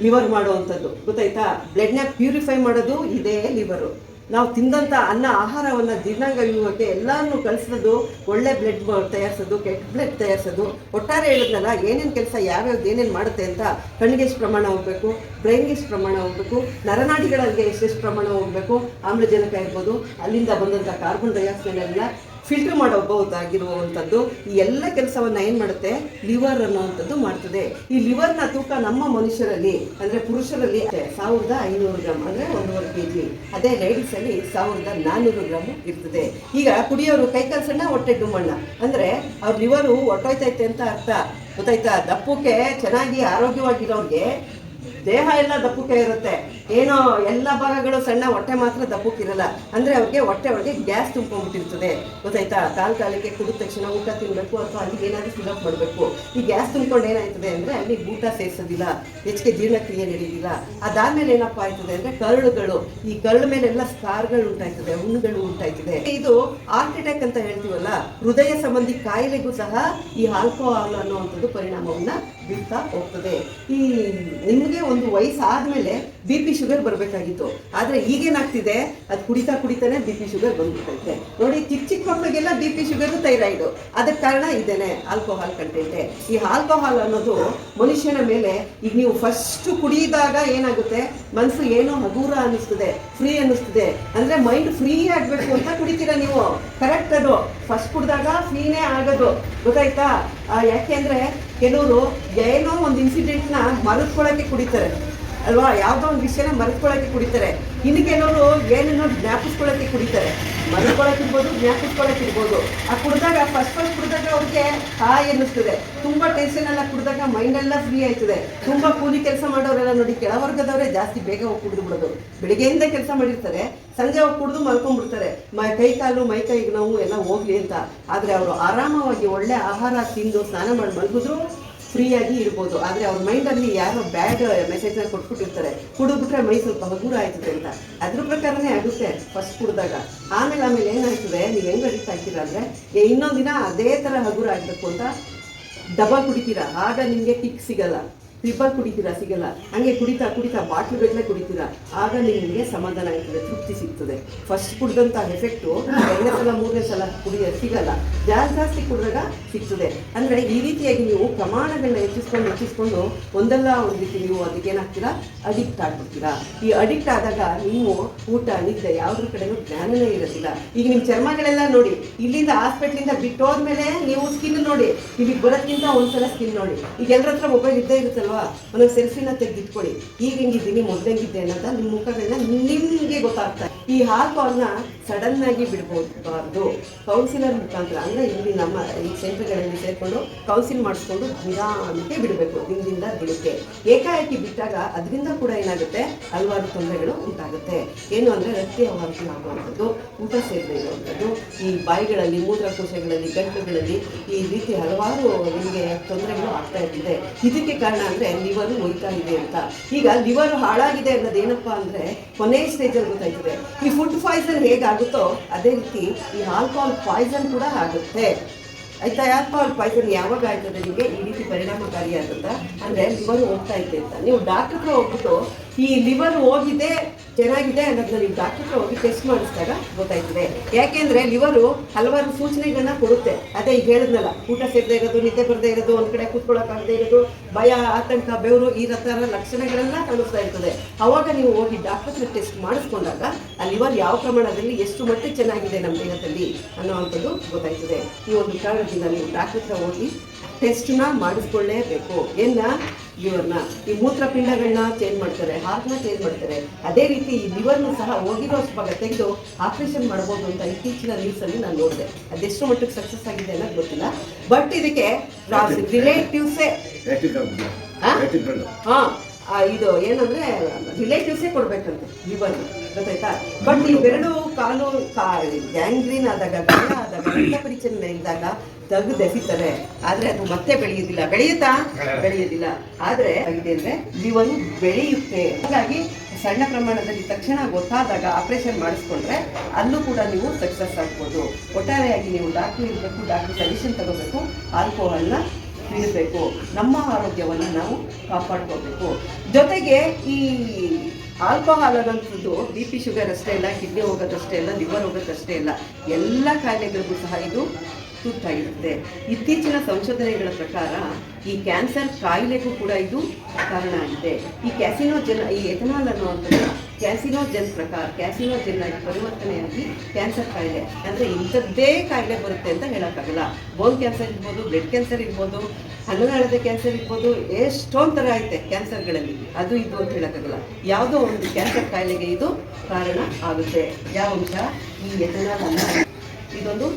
ಲಿವರ್ ಮಾಡುವಂಥದ್ದು. ಗೊತ್ತಾಯ್ತಾ? ಬ್ಲಡ್ನ ಪ್ಯೂರಿಫೈ ಮಾಡೋದು ಇದೇ ಲಿವರು. ನಾವು ತಿಂದಂಥ ಅನ್ನ, ಆಹಾರವನ್ನು ಜೀರ್ಣಾಂಗ ವ್ಯೂಹಕ್ಕೆ ಎಲ್ಲಾನು ಕಳಿಸೋದು, ಒಳ್ಳೆ ಬ್ಲಡ್ ತಯಾರಿಸೋದು, ಕೆಟ್ಟ ಬ್ಲಡ್ ತಯಾರಿಸೋದು. ಒಟ್ಟಾರೆ ಹೇಳಿದ್ನಲ್ಲ, ಏನೇನು ಕೆಲಸ ಯಾವ್ಯಾವ್ದು ಏನೇನು ಮಾಡುತ್ತೆ ಅಂತ ಕಣ್ಣಿಗೆ ಎಷ್ಟು ಪ್ರಮಾಣ ಹೋಗ್ಬೇಕು ಬ್ರೈನ್ಗೆ ಎಷ್ಟು ಪ್ರಮಾಣ ಹೋಗ್ಬೇಕು, ನರನಾಡಿಗಳಿಗೆ ಎಷ್ಟೆಷ್ಟು ಪ್ರಮಾಣ ಹೋಗ್ಬೇಕು, ಆಮ್ಲಜನಕ ಇರ್ಬೋದು, ಅಲ್ಲಿಂದ ಬಂದಂಥ ಕಾರ್ಬನ್ ಡೈಆಕ್ಸೈಡ್ ಎಲ್ಲ ಫಿಲ್ಟರ್ ಮಾಡಬಹುದಾಗಿರುವಂಥದ್ದು, ಈ ಎಲ್ಲ ಕೆಲಸವನ್ನ ಏನು ಮಾಡುತ್ತೆ? ಲಿವರ್ ಅನ್ನುವಂಥದ್ದು ಮಾಡ್ತದೆ. ಈ ಲಿವರ್ನ ತೂಕ ನಮ್ಮ ಮನುಷ್ಯರಲ್ಲಿ, ಅಂದ್ರೆ ಪುರುಷರಲ್ಲಿ ಸಾವಿರದ ಐನೂರು ಗ್ರಾಮ್ ಅಂದ್ರೆ ಒಂದೂವರೆ ಕೆ ಜಿ ಅದೇ ಲೇಡೀಸ್ ಅಲ್ಲಿ ಸಾವಿರದ ನಾನ್ನೂರು ಗ್ರಾಮ್ ಇರ್ತದೆ. ಈಗ ಕುಡಿಯೋರು ಕೈಕಾಲು ಸಣ್ಣ, ಹೊಟ್ಟೆ ಡುಮ್ಮಣ್ಣ ಅಂದ್ರೆ ಅವ್ರ ಲಿವರು ಹೊಟ್ಟೋಯ್ತೈತೆ ಅಂತ ಅರ್ಥ. ಗೊತ್ತಾಯ್ತಾ? ದಪ್ಪಕ್ಕೆ ಚೆನ್ನಾಗಿ ಆರೋಗ್ಯವಾಗಿರೋರಿಗೆ ದೇಹ ಎಲ್ಲ ದಪ್ಪಕ್ಕೆ ಇರುತ್ತೆ. ಏನೋ ಎಲ್ಲ ಭಾಗಗಳು ಸಣ್ಣ ಹೊಟ್ಟೆ ಮಾತ್ರ ದಪ್ಪಕ್ಕಿರಲ್ಲ ಅಂದ್ರೆ ಅವ್ರಿಗೆ ಹೊಟ್ಟೆ ಒಳಗೆ ಗ್ಯಾಸ್ ತುಂಬ್ಕೊಂಡ್ಬಿಟ್ಟಿರ್ತದೆ. ಗೊತ್ತಾಯ್ತಾ? ಕಾಲ್ ಕಾಲಕ್ಕೆ ಕುಡಿದ ತಕ್ಷಣ ಊಟ ತಿನ್ನಬೇಕು ಅಥವಾ ಅಲ್ಲಿ ಏನಾದರೂ ಫಿಲಪ್ ಮಾಡಬೇಕು. ಈ ಗ್ಯಾಸ್ ತುಂಬ್ಕೊಂಡು ಏನಾಯ್ತದೆ ಅಂದ್ರೆ ಅಲ್ಲಿ ಊಟ ಸೇರಿಸೋದಿಲ್ಲ. ಹೆಚ್ಚಿಗೆ ಜೀರ್ಣಕ್ರಿಯೆ ನಡೆಯೋದಿಲ್ಲ ಅದಾದ್ಮೇಲೆ ಏನಪ್ಪ ಆಯ್ತದೆ ಅಂದ್ರೆ ಕರಳುಗಳು. ಈ ಕರಳು ಮೇಲೆಲ್ಲ ಸ್ಕಾರ್ಗಳು ಉಂಟಾಯ್ತದೆ, ಹುಣ್ಣುಗಳು ಉಂಟಾಯ್ತದೆ. ಇದು ಹಾರ್ಟ್ ಅಟ್ಯಾಕ್ ಅಂತ ಹೇಳ್ತೀವಲ್ಲ, ಹೃದಯ ಸಂಬಂಧಿ ಕಾಯಿಲೆಗೂ ಸಹ ಈ ಆಲ್ಕೋಹಾಲ್ ಅನ್ನುವಂಥದ್ದು ಪರಿಣಾಮವನ್ನ ಬೀರ್ತಾ ಹೋಗ್ತದೆ. ಈ ನಿಮಗೆ ಒಂದು ವಯಸ್ಸಾದ್ಮೇಲೆ ಬಿ ಪಿ ಶುಗರ್ ಬರಬೇಕಾಗಿತ್ತು. ಆದರೆ ಈಗೇನಾಗ್ತಿದೆ? ಅದು ಕುಡಿತಾ ಕುಡಿತಾನೆ ಬಿ ಪಿ ಶುಗರ್ ಬಂದ್ಬಿಟ್ಟೈತೆ. ನೋಡಿ ಚಿಕ್ಕ ಚಿಕ್ಕ ಮಕ್ಕಳಿಗೆಲ್ಲ ಬಿ ಪಿ ಶುಗರ್ ಥೈರಾಯ್ಡು. ಅದಕ್ಕೆ ಕಾರಣ ಇದೇನೆ, ಆಲ್ಕೋಹಾಲ್ ಕಂಟೆಂಟೆ. ಈ ಆಲ್ಕೋಹಾಲ್ ಅನ್ನೋದು ಮನುಷ್ಯನ ಮೇಲೆ ಈಗ ನೀವು ಫಸ್ಟ್ ಕುಡಿದಾಗ ಏನಾಗುತ್ತೆ? ಮನಸ್ಸು ಏನೋ ಹಗೂರ ಅನ್ನಿಸ್ತದೆ. ಫ್ರೀ ಅನ್ನಿಸ್ತದೆ. ಅಂದರೆ ಮೈಂಡ್ ಫ್ರೀ ಆಗಬೇಕು ಅಂತ ಕುಡಿತೀರ ನೀವು. ಕರೆಕ್ಟ್ ಅದು. ಫಸ್ಟ್ ಕುಡಿದಾಗ ಫ್ರೀನೇ ಆಗೋದು. ಗೊತ್ತಾಯ್ತಾ? ಯಾಕೆ ಯಾಕೆಂದ್ರೆ ಕೆಲವರು ಏನೋ ಒಂದು ಇನ್ಸಿಡೆಂಟ್ನ ಮರೆತ್ಕೊಳ್ಳೋಕ್ಕೆ ಕುಡಿತಾರೆ. ಅಲ್ವಾ? ಯಾವುದೋ ಒಂದು ವಿಷಯನ ಮರೆತ್ಕೊಳ್ಳೋಕೆ ಕುಡಿತಾರೆ. ಇನ್ನು ಕೆಲವರು ಏನೇನೋ ಜ್ಞಾಪಿಸ್ಕೊಳ್ಳೋಕೆ ಕುಡಿತಾರೆ. ಮರೆಸ್ಕೊಳ್ಳೋಕಿರ್ಬೋದು ಜ್ಞಾಪಿಸ್ಕೊಳ್ಳೋಕ್ಕಿರ್ಬೋದು ಆ ಕುಡಿದಾಗ ಫಸ್ಟ್ ಫಸ್ಟ್ ಕುಡಿದಾಗ ಅವ್ರಿಗೆ ಹಾಯ್ ಅನ್ನಿಸ್ತದೆ. ತುಂಬ ಟೆನ್ಷನ್ ಎಲ್ಲ ಕುಡಿದಾಗ ಮೈಂಡ್ ಎಲ್ಲ ಫ್ರೀ ಆಯ್ತದೆ. ತುಂಬ ಕೂಲಿ ಕೆಲಸ ಮಾಡೋರೆಲ್ಲ ನೋಡಿ ಕೆಳವರ್ಗದವರೇ ಜಾಸ್ತಿ ಬೇಗ ಹೋಗಿ ಕುಡಿದು ಬಿಡೋದು. ಬೆಳಿಗ್ಗೆಯಿಂದ ಕೆಲಸ ಮಾಡಿರ್ತಾರೆ. ಸಂಜೆ ಹೋಗಿ ಕುಡಿದು ಮಲ್ಕೊಂಡ್ಬಿಡ್ತಾರೆ. ಮೈ ಕೈ ಕಾಲು, ಮೈ ಕೈಗೆ ನೋವು ಎಲ್ಲ ಹೋಗ್ಲಿ ಅಂತ. ಆದರೆ ಅವರು ಆರಾಮವಾಗಿ ಒಳ್ಳೆ ಆಹಾರ ತಿಂದು ಸ್ನಾನ ಮಾಡಿ ಮಲಗಿದ್ರು ಫ್ರೀಯಾಗಿ ಇರ್ಬೋದು. ಆದರೆ ಅವ್ರ ಮೈಂಡಲ್ಲಿ ಯಾರೋ ಬ್ಯಾಡ್ ಮೆಸೇಜ್ನ ಕೊಟ್ಬಿಟ್ಟಿರ್ತಾರೆ. ಕುಡಿದ್ಬಿಟ್ರೆ ಮೈ ಸ್ವಲ್ಪ ಹಗುರ ಆಯ್ತದೆ ಅಂತ. ಅದ್ರ ಪ್ರಕಾರನೇ ಆಗುತ್ತೆ ಫಸ್ಟ್ ಕುಡಿದಾಗ. ಆಮೇಲೆ ಆಮೇಲೆ ಏನಾಯ್ತದೆ? ನೀವು ಹೆಂಗೆ ಅಡಿಕ್ಟ್ ಆಗ್ತೀರಾ ಅಂದರೆ ಇನ್ನೊಂದು ದಿನ ಅದೇ ಥರ ಹಗುರ ಆಗಬೇಕು ಅಂತ ಡಬಲ್ ಕುಡಿತೀರಾ? ಆಗ ನಿಮಗೆ ಕಿಕ್ ಸಿಗಲ್ಲ. ಟ್ರಿಬಲ್ ಕುಡಿತೀರಾ ಸಿಗಲ್ಲ. ಹಂಗೆ ಕುಡಿತಾ ಕುಡಿತಾ ಬಾಟ್ಲುಗಳನ್ನೇ ಕುಡಿತೀರಾ. ಆಗ ನಿಮಗೆ ಸಮಾಧಾನ ಆಗ್ತದೆ, ತೃಪ್ತಿ ಸಿಗ್ತದೆ. ಫಸ್ಟ್ ಕುಡ್ದಂಥ ಎಫೆಕ್ಟು ಎರಡನೇ ಸಲ, ಮೂರನೇ ಸಲ ಕುಡಿಯ ಸಿಗಲ್ಲ. ಜಾಸ್ತಿ ಜಾಸ್ತಿ ಕುಡಿದಾಗ ಸಿಗ್ತದೆ. ಅಂದರೆ ಈ ರೀತಿಯಾಗಿ ನೀವು ಪ್ರಮಾಣಗಳನ್ನ ಹೆಚ್ಚಿಸ್ಕೊಂಡು ಹೆಚ್ಚಿಸ್ಕೊಂಡು ಒಂದಲ್ಲ ಒಂದು ರೀತಿ ನೀವು ಅದಕ್ಕೆ ಏನಾಗ್ತೀರಾ? ಅಡಿಕ್ಟ್ ಆಗ್ಬಿಡ್ತೀರಾ. ಈ ಅಡಿಕ್ಟ್ ಆದಾಗ ನೀವು ಊಟ, ನಿದ್ದೆ ಯಾವುದ್ರ ಕಡೆನೂ ಜ್ಞಾನನೇ ಇರೋದಿಲ್ಲ. ಈಗ ನಿಮ್ಮ ಚರ್ಮಗಳೆಲ್ಲ ನೋಡಿ, ಇಲ್ಲಿಂದ ಹಾಸ್ಪಿಟ್ಲಿಂದ ಬಿಟ್ಟೋದ್ಮೇಲೆ ನೀವು ಸ್ಕಿನ್ ನೋಡಿ. ಇಲ್ಲಿಗೆ ಬರೋದ್ಕಿಂತ ಒಂದ್ಸಲ ಸ್ಕಿನ್ ನೋಡಿ. ಈಗ ಎಲ್ಲರ ಹತ್ರ ಮೊಬೈಲ್ ಇದ್ದೇ ಇರುತ್ತಲ್ವಾ ನನಗೆ ಸೆಲ್ಫಿನ ತೆಗೆದಿಟ್ಕೊಳ್ಳಿ. ಈಗ ಹೆಂಗಿದ್ದೀನಿ ಮೊದಲಂಗಿದ್ದೆ ಅನ್ನೋದ ನಿಮ್ಮ ಮುಖಗಳನ್ನ ನಿಮಗೆ ಗೊತ್ತಾಗ್ತದೆ. ಈ ಆಲ್ಕೋಹಾಲ್ನ ಸಡನ್ ಆಗಿ ಬಿಡ್ಬೋದಬಾರ್ದು. ಕೌನ್ಸಿಲರ್ ಮುಖಾಂತರ, ಅಂದರೆ ಇಲ್ಲಿ ನಮ್ಮ ಈ ಸೆಂಟರ್ಗಳಲ್ಲಿ ಸೇರಿಕೊಂಡು ಕೌನ್ಸಿಲ್ ಮಾಡಿಸ್ಕೊಂಡು ನಿಧಾನಕ್ಕೆ ಬಿಡಬೇಕು, ದಿನದಿಂದ ದಿನಕ್ಕೆ. ಏಕಾಏಕಿ ಬಿಟ್ಟಾಗ ಅದರಿಂದ ಕೂಡ ಏನಾಗುತ್ತೆ? ಹಲವಾರು ತೊಂದರೆಗಳು ಉಂಟಾಗುತ್ತೆ. ಏನು ಅಂದರೆ ರಕ್ತ ಅವಾಂತಿ ಆಗುವಂಥದ್ದು ಊಟ ಸೇರದೆ ಇರುವಂಥದ್ದು, ಈ ಬಾಯಿಗಳಲ್ಲಿ, ಮೂತ್ರಕೋಶಗಳಲ್ಲಿ, ಗಂಟುಗಳಲ್ಲಿ ಈ ರೀತಿ ಹಲವಾರು ನಿಮಗೆ ತೊಂದರೆಗಳು ಆಗ್ತಾ ಇರ್ತದೆ. ಇದಕ್ಕೆ ಕಾರಣ ಅಂದ್ರೆ ಲಿವರ್ ಹೋಯ್ತಾ ಇದೆ ಅಂತ. ಈಗ ಲಿವರ್ ಹಾಳಾಗಿದೆ ಅನ್ನೋದು ಅಂದ್ರೆ ಕೊನೆ ಸ್ಟೇಜಲ್ಲಿ ಗೊತ್ತಾಯ್ತದೆ. ಈ ಫುಡ್ ಪಾಯ್ಸನ್ ಹೇಗಾಗುತ್ತೋ ಅದೇ ರೀತಿ ಈ ಆಲ್ಕೋಹಾಲ್ ಪಾಯ್ಸನ್ ಕೂಡ ಆಗುತ್ತೆ. ಆಯ್ತಾ? ಆಲ್ಕೋಹಾಲ್ ಪಾಯ್ಸನ್ ಯಾವಾಗ ಆಯ್ತದೆ ನಿಮಗೆ? ಈ ರೀತಿ ಪರಿಣಾಮಕಾರಿ ಆಗುತ್ತಾ ಅಂದ್ರೆ ಲಿವರ್ ಹೋಗ್ತಾ ಇದೆ ಅಂತ. ನೀವು ಡಾಕ್ಟರ್ ಹೋಗ್ಬಿಟ್ಟು ಈ ಲಿವರ್ ಹೋಗಿದೆ, ಚೆನ್ನಾಗಿದೆ ಅನ್ನೋದನ್ನ ನೀವು ಡಾಕ್ಟರ್ ಹೋಗಿ ಟೆಸ್ಟ್ ಮಾಡಿಸಿದಾಗ ಗೊತ್ತಾಯ್ತದೆ. ಯಾಕೆಂದ್ರೆ ಲಿವರು ಹಲವಾರು ಸೂಚನೆಗಳನ್ನ ಕೊಡುತ್ತೆ. ಅದೇ ಈಗ ಹೇಳಿದ್ನಲ್ಲ, ಊಟ ಸೇರದೆ ಇರೋದು, ನಿದ್ದೆ ಬರದೇ ಇರೋದು, ಒಂದ್ ಕಡೆ ಕೂತ್ಕೊಳ್ಳೋಕ್ಕಾಗದೇ ಇರೋದು, ಭಯ, ಆತಂಕ, ಬೆವರು ಈ ಥರ ಲಕ್ಷಣಗಳೆಲ್ಲ ಕಾಣಿಸ್ತಾ ಇರ್ತದೆ. ಅವಾಗ ನೀವು ಹೋಗಿ ಡಾಕ್ಟರ್ ಟೆಸ್ಟ್ ಮಾಡಿಸ್ಕೊಂಡಾಗ ಆ ಲಿವರ್ ಯಾವ ಪ್ರಮಾಣದಲ್ಲಿ ಎಷ್ಟು ಮಟ್ಟಿಗೆ ಚೆನ್ನಾಗಿದೆ ನಮ್ಮ ದೇಹದಲ್ಲಿ ಅನ್ನೋವಂಥದ್ದು ಗೊತ್ತಾಯ್ತದೆ. ಈ ಒಂದು ಕಾರಣದಿಂದ ನೀವು ಡಾಕ್ಟರ್ ಹೋಗಿ ಟೆಸ್ಟ್ನ ಮಾಡಿಸ್ಕೊಳ್ಳೇಬೇಕು. ಏನ ಲಿವರ್ನ ಈ ಮೂತ್ರಪಿಂಡಗಳನ್ನ ಚೇಂಜ್ ಮಾಡ್ತಾರೆ ಹಾರ್ಟ್ನ ಚೇಂಜ್ ಮಾಡ್ತಾರೆ. ಅದೇ ರೀತಿ ಈ ಲಿವರ್ನ ಸಹ ಹೋಗಿರೋ ಭಾಗ ತೆಗೆದು ಆಪರೇಷನ್ ಮಾಡ್ಬೋದು ಅಂತ ಇತ್ತೀಚಿನ ನ್ಯೂಸಲ್ಲಿ ನಾನು ನೋಡಿದೆ. ಅದೆಷ್ಟು ಮಟ್ಟಿಗೆ ಸಕ್ಸಸ್ ಆಗಿದೆ ಅನ್ನೋದು ಗೊತ್ತಿಲ್ಲ. ಬಟ್ ಇದಕ್ಕೆ ರಿಲೇಟಿವ್ಸೇ ಹಾ? ಇದು ಏನಂದ್ರೆ ರಿಲೇಟಿವ್ಸೇ ಕೊಡ್ಬೇಕಂತೆ ಲಿವರ್ ಗೊತ್ತಾಯ್ತಾ? ಬಟ್ ಇವೆರಡು ಕಾಲು ಗ್ಯಾಂಗ್ರೀನ್ ಆದಾಗ ಆದಾಗ ರಕ್ತ ಪರಿಚಲನೆ ಇದ್ದಾಗ ತೆಗೆದು ಎಸಿತಾರೆ ಆದ್ರೆ ಅದು ಮತ್ತೆ ಬೆಳೆಯುವುದಿಲ್ಲ ಬೆಳೆಯುತ್ತಾ? ಬೆಳೆಯುವುದಿಲ್ಲ ಆದ್ರೆ ಆಗಿದೆ ಅಂದ್ರೆ ಜೀವನು ಬೆಳೆಯುತ್ತೆ. ಹಾಗಾಗಿ ಸಣ್ಣ ಪ್ರಮಾಣದಲ್ಲಿ ತಕ್ಷಣ ಗೊತ್ತಾದಾಗ ಆಪರೇಷನ್ ಮಾಡಿಸ್ಕೊಂಡ್ರೆ ಅಲ್ಲೂ ಕೂಡ ನೀವು ಸಕ್ಸಸ್ ಆಗ್ಬೋದು. ಒಟ್ಟಾರೆಯಾಗಿ ನೀವು ಡಾಕ್ಟರ್ ಇರಬೇಕು, ಡಾಕ್ಟರ್ ಸಜೆಷನ್ ತಗೋಬೇಕು, ಆಲ್ಕೋಹಾಲ್ನ ಬಿಡಬೇಕು ನಮ್ಮ ಆರೋಗ್ಯವನ್ನು ನಾವು ಕಾಪಾಡ್ಕೋಬೇಕು. ಜೊತೆಗೆ ಈ ಆಲ್ಕೋಹಾಲ್ ಅನ್ನೋಂಥದ್ದು ಬಿ ಪಿ ಶುಗರ್ ಅಷ್ಟೇ ಇಲ್ಲ ಕಿಡ್ನಿ ಹೋಗೋದಷ್ಟೇ ಇಲ್ಲ ಲಿವರ್ ಹೋಗೋದಷ್ಟೇ ಇಲ್ಲ ಎಲ್ಲ ಕಾಯಿಲೆಗಳಿಗೂ ಸಹ ಇದು ತುತ್ತಾಗಿರುತ್ತೆ. ಇತ್ತೀಚಿನ ಸಂಶೋಧನೆಗಳ ಪ್ರಕಾರ ಈ ಕ್ಯಾನ್ಸರ್ ಕಾಯಿಲೆಗೂ ಕೂಡ ಇದು ಕಾರಣ ಆಗಿದೆ. ಈ ಕ್ಯಾಸಿನೋಜೆನ್, ಈ ಎಥನಾಲ್ ಅನ್ನುವಂಥದ್ದು ಕ್ಯಾಸಿನೋಜೆನ್ ಪ್ರಕಾರ, ಕ್ಯಾಸಿನೋಜೆನ್ ಆಗಿ ಪರಿವರ್ತನೆಯಾಗಿ ಕ್ಯಾನ್ಸರ್ ಕಾಯಿಲೆ, ಅಂದರೆ ಇಂಥದ್ದೇ ಕಾಯಿಲೆ ಬರುತ್ತೆ ಅಂತ ಹೇಳೋಕ್ಕಾಗಲ್ಲ. ಬೋನ್ ಕ್ಯಾನ್ಸರ್ ಇರ್ಬೋದು, ಬ್ಲಡ್ ಕ್ಯಾನ್ಸರ್ ಇರ್ಬೋದು ಅನ್ನನಾಳದ ಕ್ಯಾನ್ಸರ್ ಇರ್ಬೋದು ಎಷ್ಟೊಂದು ಥರ ಐತೆ ಕ್ಯಾನ್ಸರ್ಗಳಲ್ಲಿ. ಅದು ಇದು ಅಂತ ಹೇಳೋಕ್ಕಾಗಲ್ಲ. ಯಾವುದೋ ಒಂದು ಕ್ಯಾನ್ಸರ್ ಕಾಯಿಲೆಗೆ ಇದು ಕಾರಣ ಆಗುತ್ತೆ. ಯಾವ ಅಂಶ? ಈ ಎಥನಾಲ್ ಅನ್ನ ಇದೊಂದು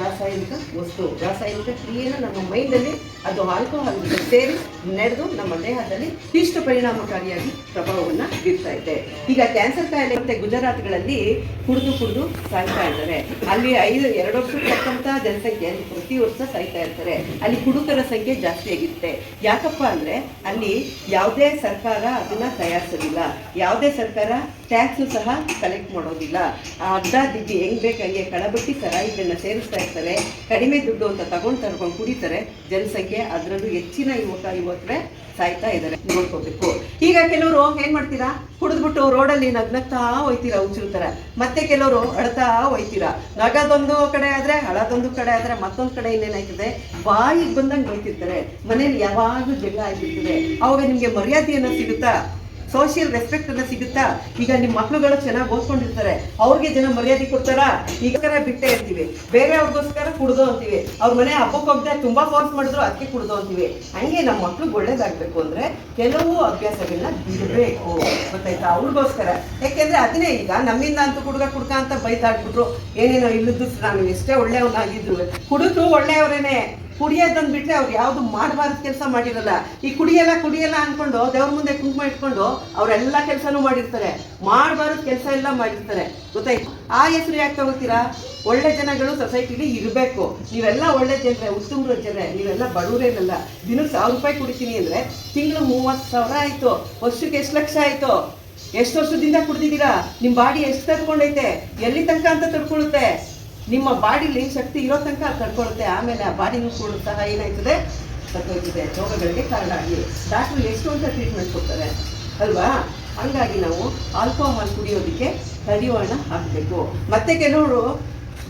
ರಾಸಾಯನಿಕ ವಸ್ತು. ರಾಸಾಯನಿಕ ಕ್ರಿಯೆನ ನಮ್ಮ ಮೈಂಡಲ್ಲಿ ಅದು ಆಲ್ಕೋಹಾಲ್ ಸೇರಿ ನಡೆದು ನಮ್ಮ ದೇಹದಲ್ಲಿ ಇಷ್ಟು ಪರಿಣಾಮಕಾರಿಯಾಗಿ ಪ್ರಭಾವವನ್ನು ಬೀರ್ತಾ ಇದೆ. ಈಗ ಕ್ಯಾನ್ಸರ್ ಕಾಯಿಲೆ ಮತ್ತು ಗುಜರಾತ್ಗಳಲ್ಲಿ ಕುಡಿದು ಕುಡಿದು ಸಾಯ್ತಾ ಇದ್ದಾರೆ. ಅಲ್ಲಿ ಐದು, ಎರಡು ವರ್ಷಕ್ಕೆ ತಕ್ಕಂಥ ಜನಸಂಖ್ಯೆ ಪ್ರತಿ ವರ್ಷ ಸಾಯ್ತಾ ಇರ್ತಾರೆ. ಅಲ್ಲಿ ಕುಡುಕರ ಸಂಖ್ಯೆ ಜಾಸ್ತಿ ಆಗಿರುತ್ತೆ ಯಾಕಪ್ಪ ಅಂದರೆ ಅಲ್ಲಿ ಯಾವುದೇ ಸರ್ಕಾರ ಅದನ್ನು ತಯಾರಿಸೋದಿಲ್ಲ. ಯಾವುದೇ ಸರ್ಕಾರ ಟ್ಯಾಕ್ಸು ಸಹ ಕಲೆಕ್ಟ್ ಮಾಡೋದಿಲ್ಲ. ಆ ಅರ್ಧ ದಿಡ್ಡಿ ಹೆಂಗ್ ಬೇಕಂಗೆ ಕಳಬಟ್ಟಿ ಸರಾಯಿಗಳನ್ನ ಸೇರಿಸ್ತಾ ಇರ್ತಾರೆ. ಕಡಿಮೆ ದುಡ್ಡು ಅಂತ ತಗೊಂಡು ತರ್ಕೊಂಡು ಕುಡಿತಾರೆ. ಜನಸಂಖ್ಯೆ ಅದರಲ್ಲೂ ಹೆಚ್ಚಿನ ಯುವಕ, ಯುವಕರೇ ಸಾಯ್ತಾ ಇದ್ದಾರೆ. ನೋಡ್ಕೋಬೇಕು. ಈಗ ಕೆಲವರು ಏನ್ ಮಾಡ್ತೀರಾ? ಕುಡಿದ್ಬಿಟ್ಟು ರೋಡಲ್ಲಿ ನಗ್ನಗ್ತಾ ಹೋಯ್ತೀರಾ ಹುಚ್ಚರು ತರ. ಮತ್ತೆ ಕೆಲವರು ಅಳ್ತಾ ಹೋಯ್ತೀರಾ. ನಗದೊಂದು ಕಡೆ ಆದ್ರೆ, ಹಳದೊಂದು ಕಡೆ ಆದ್ರೆ ಮತ್ತೊಂದು ಕಡೆ ಇನ್ನೇನಾಯ್ತದೆ? ಬಾಯಿಗೆ ಬಂದಂಗೆ ಹೋಯ್ತಿರ್ತಾರೆ. ಮನೇಲಿ ಯಾವಾಗಲೂ ಜಗಳ ಆಗಿರ್ತದೆ ಅವಾಗ ನಿಮ್ಗೆ ಮರ್ಯಾದೆಯನ್ನ ಸಿಗುತ್ತಾ? ಸೋಷಿಯಲ್ ರೆಸ್ಪೆಕ್ಟ್ ಅನ್ನ ಸಿಗುತ್ತಾ? ಈಗ ನಿಮ್ಮ ಮಕ್ಳುಗಳು ಚೆನ್ನಾಗಿ ಓದ್ಕೊಂಡಿರ್ತಾರೆ. ಅವ್ರಿಗೆ ಜನ ಮರ್ಯಾದೆ ಕೊಡ್ತಾರಾ? ಈಗ ಬಿಟ್ಟೆ ಇರ್ತೀವಿ ಬೇರೆ ಅವ್ರಿಗೋಸ್ಕರ ಕುಡ್ದು ಅಂತೀವಿ. ಅವ್ರ ಮನೆ ಹಬ್ಬಕ್ಕೆ ಹೋಗದೆ ತುಂಬಾ ಫೋರ್ಸ್ ಮಾಡಿದ್ರು ಅದಕ್ಕೆ ಕುಡ್ದು ಅಂತೀವಿ. ಹಂಗೆ ನಮ್ಮ ಮಕ್ಳಿಗೆ ಒಳ್ಳೇದಾಗ್ಬೇಕು ಅಂದ್ರೆ ಕೆಲವು ಅಭ್ಯಾಸಗಳನ್ನ ಬಿಡಬೇಕು. ಗೊತ್ತಾಯ್ತಾ? ಅವ್ರಿಗೋಸ್ಕರ. ಯಾಕೆಂದ್ರೆ ಅದನ್ನೇ ಈಗ ನಮ್ಮಿಂದ ಅಂತೂ ಕುಡ್ಗ ಕುಡ್ಕ ಅಂತ ಬೈತಾಡ್ಬಿಟ್ರು ಏನೇನೋ ಇಲ್ಲದ್ದು ನಾನು ಎಷ್ಟೇ ಒಳ್ಳೆಯವನಾಗಿದ್ರು. ಕುಡಿದ್ರು ಒಳ್ಳೆಯವರೇನೆ. ಕುಡಿಯೋದನ್ನ ಬಿಟ್ಟರೆ ಅವ್ರು ಯಾವುದು ಮಾಡಬಾರ್ದು ಕೆಲಸ ಮಾಡಿರಲ್ಲ. ಈ ಕುಡಿಯಲ್ಲ ಕುಡಿಯಲ್ಲ ಅಂದ್ಕೊಂಡು ದೇವ್ರ ಮುಂದೆ ಕುಂಕುಮ ಇಟ್ಕೊಂಡು ಅವರೆಲ್ಲ ಕೆಲಸನೂ ಮಾಡಿರ್ತಾರೆ. ಮಾಡಬಾರ್ದು ಕೆಲಸ ಎಲ್ಲ ಮಾಡಿರ್ತಾರೆ. ಗೊತ್ತಾಯ್ತು ಆ ಹೆಸರು ಯಾಕೆ ತಗೋತೀರಾ ಒಳ್ಳೆ ಜನಗಳು ಸೊಸೈಟಿಲಿ ಇರಬೇಕು. ನೀವೆಲ್ಲ ಒಳ್ಳೆ ಜನರೇ ಉತ್ತಮ ಜನರೇ, ನೀವೆಲ್ಲ ಬಡವರೇನಲ್ಲ ದಿನಕ್ಕೆ ಸಾವಿರ ರೂಪಾಯಿ ಕುಡಿತೀನಿ ಅಂದರೆ ತಿಂಗಳು ಮೂವತ್ತು ಸಾವಿರ ಆಯಿತು. ವರ್ಷಕ್ಕೆ ಎಷ್ಟು ಲಕ್ಷ ಆಯಿತು? ಎಷ್ಟು ವರ್ಷದಿಂದ ಕುಡ್ದಿದ್ದೀರಾ? ನಿಮ್ಮ ಬಾಡಿ ಎಷ್ಟು ತಡ್ಕೊಂಡೈತೆ? ಎಲ್ಲಿ ತನಕ ಅಂತ ತಡ್ಕೊಳ್ಳುತ್ತೆ? ನಿಮ್ಮ ಬಾಡಿಲಿ ಶಕ್ತಿ ಇರೋ ತನಕ ಅದು ತಡ್ಕೊಳ್ಳುತ್ತೆ ಆಮೇಲೆ ಆ ಬಾಡಿನೂ ಕೂಡ ಸಹ ಏನಾಯ್ತದೆ? ಸತ್ತೋಗ್ತದೆ ರೋಗಗಳಿಗೆ ಕಾರಣ ಆಗಿ. ಡಾಕ್ಟ್ರು ಎಷ್ಟು ಅಂತ ಟ್ರೀಟ್ಮೆಂಟ್ ಕೊಡ್ತಾರೆ? ಅಲ್ವಾ? ಹಂಗಾಗಿ ನಾವು ಆಲ್ಕೋಹಾಲ್ ಕುಡಿಯೋದಕ್ಕೆ ತಡೆಯೋಣ ಹಾಕಬೇಕು. ಮತ್ತೆ ಕೆಲವರು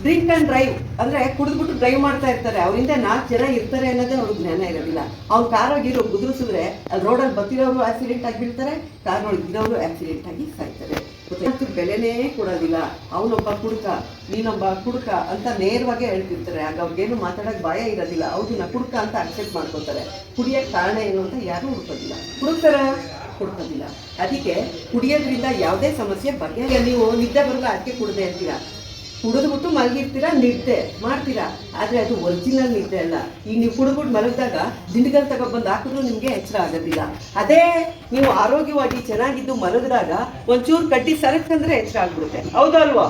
ಡ್ರಿಂಕ್ ಆ್ಯಂಡ್ ಡ್ರೈವ್ ಅಂದರೆ ಕುಡಿದ್ಬಿಟ್ಟು ಡ್ರೈವ್ ಮಾಡ್ತಾ ಇರ್ತಾರೆ. ಅವರಿಂದ ನಾಲ್ಕು ಜನ ಇರ್ತಾರೆ ಅನ್ನೋದೇ ಅವ್ರಿಗೆ ಜ್ಞಾನ ಇರೋದಿಲ್ಲ. ಅವ್ನು ಕಾರಾಗಿರೋ ಗುದುರಿಸಿದ್ರೆ ಅಲ್ಲಿ ರೋಡಲ್ಲಿ ಬತ್ತಿರೋರು ಆಕ್ಸಿಡೆಂಟ್ ಆಗಿ ಬೀಳ್ತಾರೆ ಕಾರ್ನೊಳಗೆ ಇರೋರು ಆಕ್ಸಿಡೆಂಟ್ ಆಗಿ ಸಾಯ್ತಾರೆ. ಗೊತ್ತಾಯ್ತು ಬೆಲೆನೇ ಕೊಡೋದಿಲ್ಲ. ಅವನೊಬ್ಬ ಕುಡುಕ, ನೀನೊಬ್ಬ ಕುಡುಕ ಅಂತ ನೇರವಾಗಿ ಹೇಳ್ತಿರ್ತಾರೆ. ಆಗ ಅವ್ರಿಗೇನು ಮಾತಾಡೋಕೆ ಭಯ ಇರೋದಿಲ್ಲ. ಅವ್ರನ್ನ ಕುಡುಕ ಅಂತ ಅಕ್ಸೆಪ್ಟ್ ಮಾಡ್ಕೊತಾರೆ. ಕುಡಿಯೋಕ್ಕೆ ಕಾರಣ ಏನು ಅಂತ ಯಾರೂ ಹುಡ್ಕೋದಿಲ್ಲ. ಕುಡುಕ್ತಾರ ಕುಡ್ಕೋದಿಲ್ಲ. ಅದಕ್ಕೆ ಕುಡಿಯೋದ್ರಿಂದ ಯಾವುದೇ ಸಮಸ್ಯೆ ಬಗೆಹರಿಯ ನೀವು ನಿದ್ದೆ ಬರಲ್ಲ ಅದಕ್ಕೆ ಕುಡ್ದೆ ಅಂತೀರಾ? ಕುಡಿದ್ಬಿಟ್ಟು ಮಲಗಿರ್ತೀರ, ನಿದ್ದೆ ಮಾಡ್ತೀರಾ? ಆದರೆ ಅದು ಒರಿಜಿನಲ್ ನಿದ್ದೆ ಅಲ್ಲ. ಈಗ ನೀವು ಕುಡಿದ್ಬಿಟ್ಟು ಮಲಗಿದಾಗ ದಿಂಡಿಗಲ್ ತಗೊಬಂದು ಹಾಕಿದ್ರು ನಿಮಗೆ ಎಚ್ಚರ ಆಗೋದಿಲ್ಲ. ಅದೇ ನೀವು ಆರೋಗ್ಯವಾಗಿ ಚೆನ್ನಾಗಿದ್ದು ಮಲಗಿದಾಗ ಒಂಚೂರು ಕಟ್ಟಿ ಸರಕ್ಕಂದ್ರೆ ಎಚ್ಚರ ಆಗ್ಬಿಡುತ್ತೆ. ಹೌದಲ್ವಾ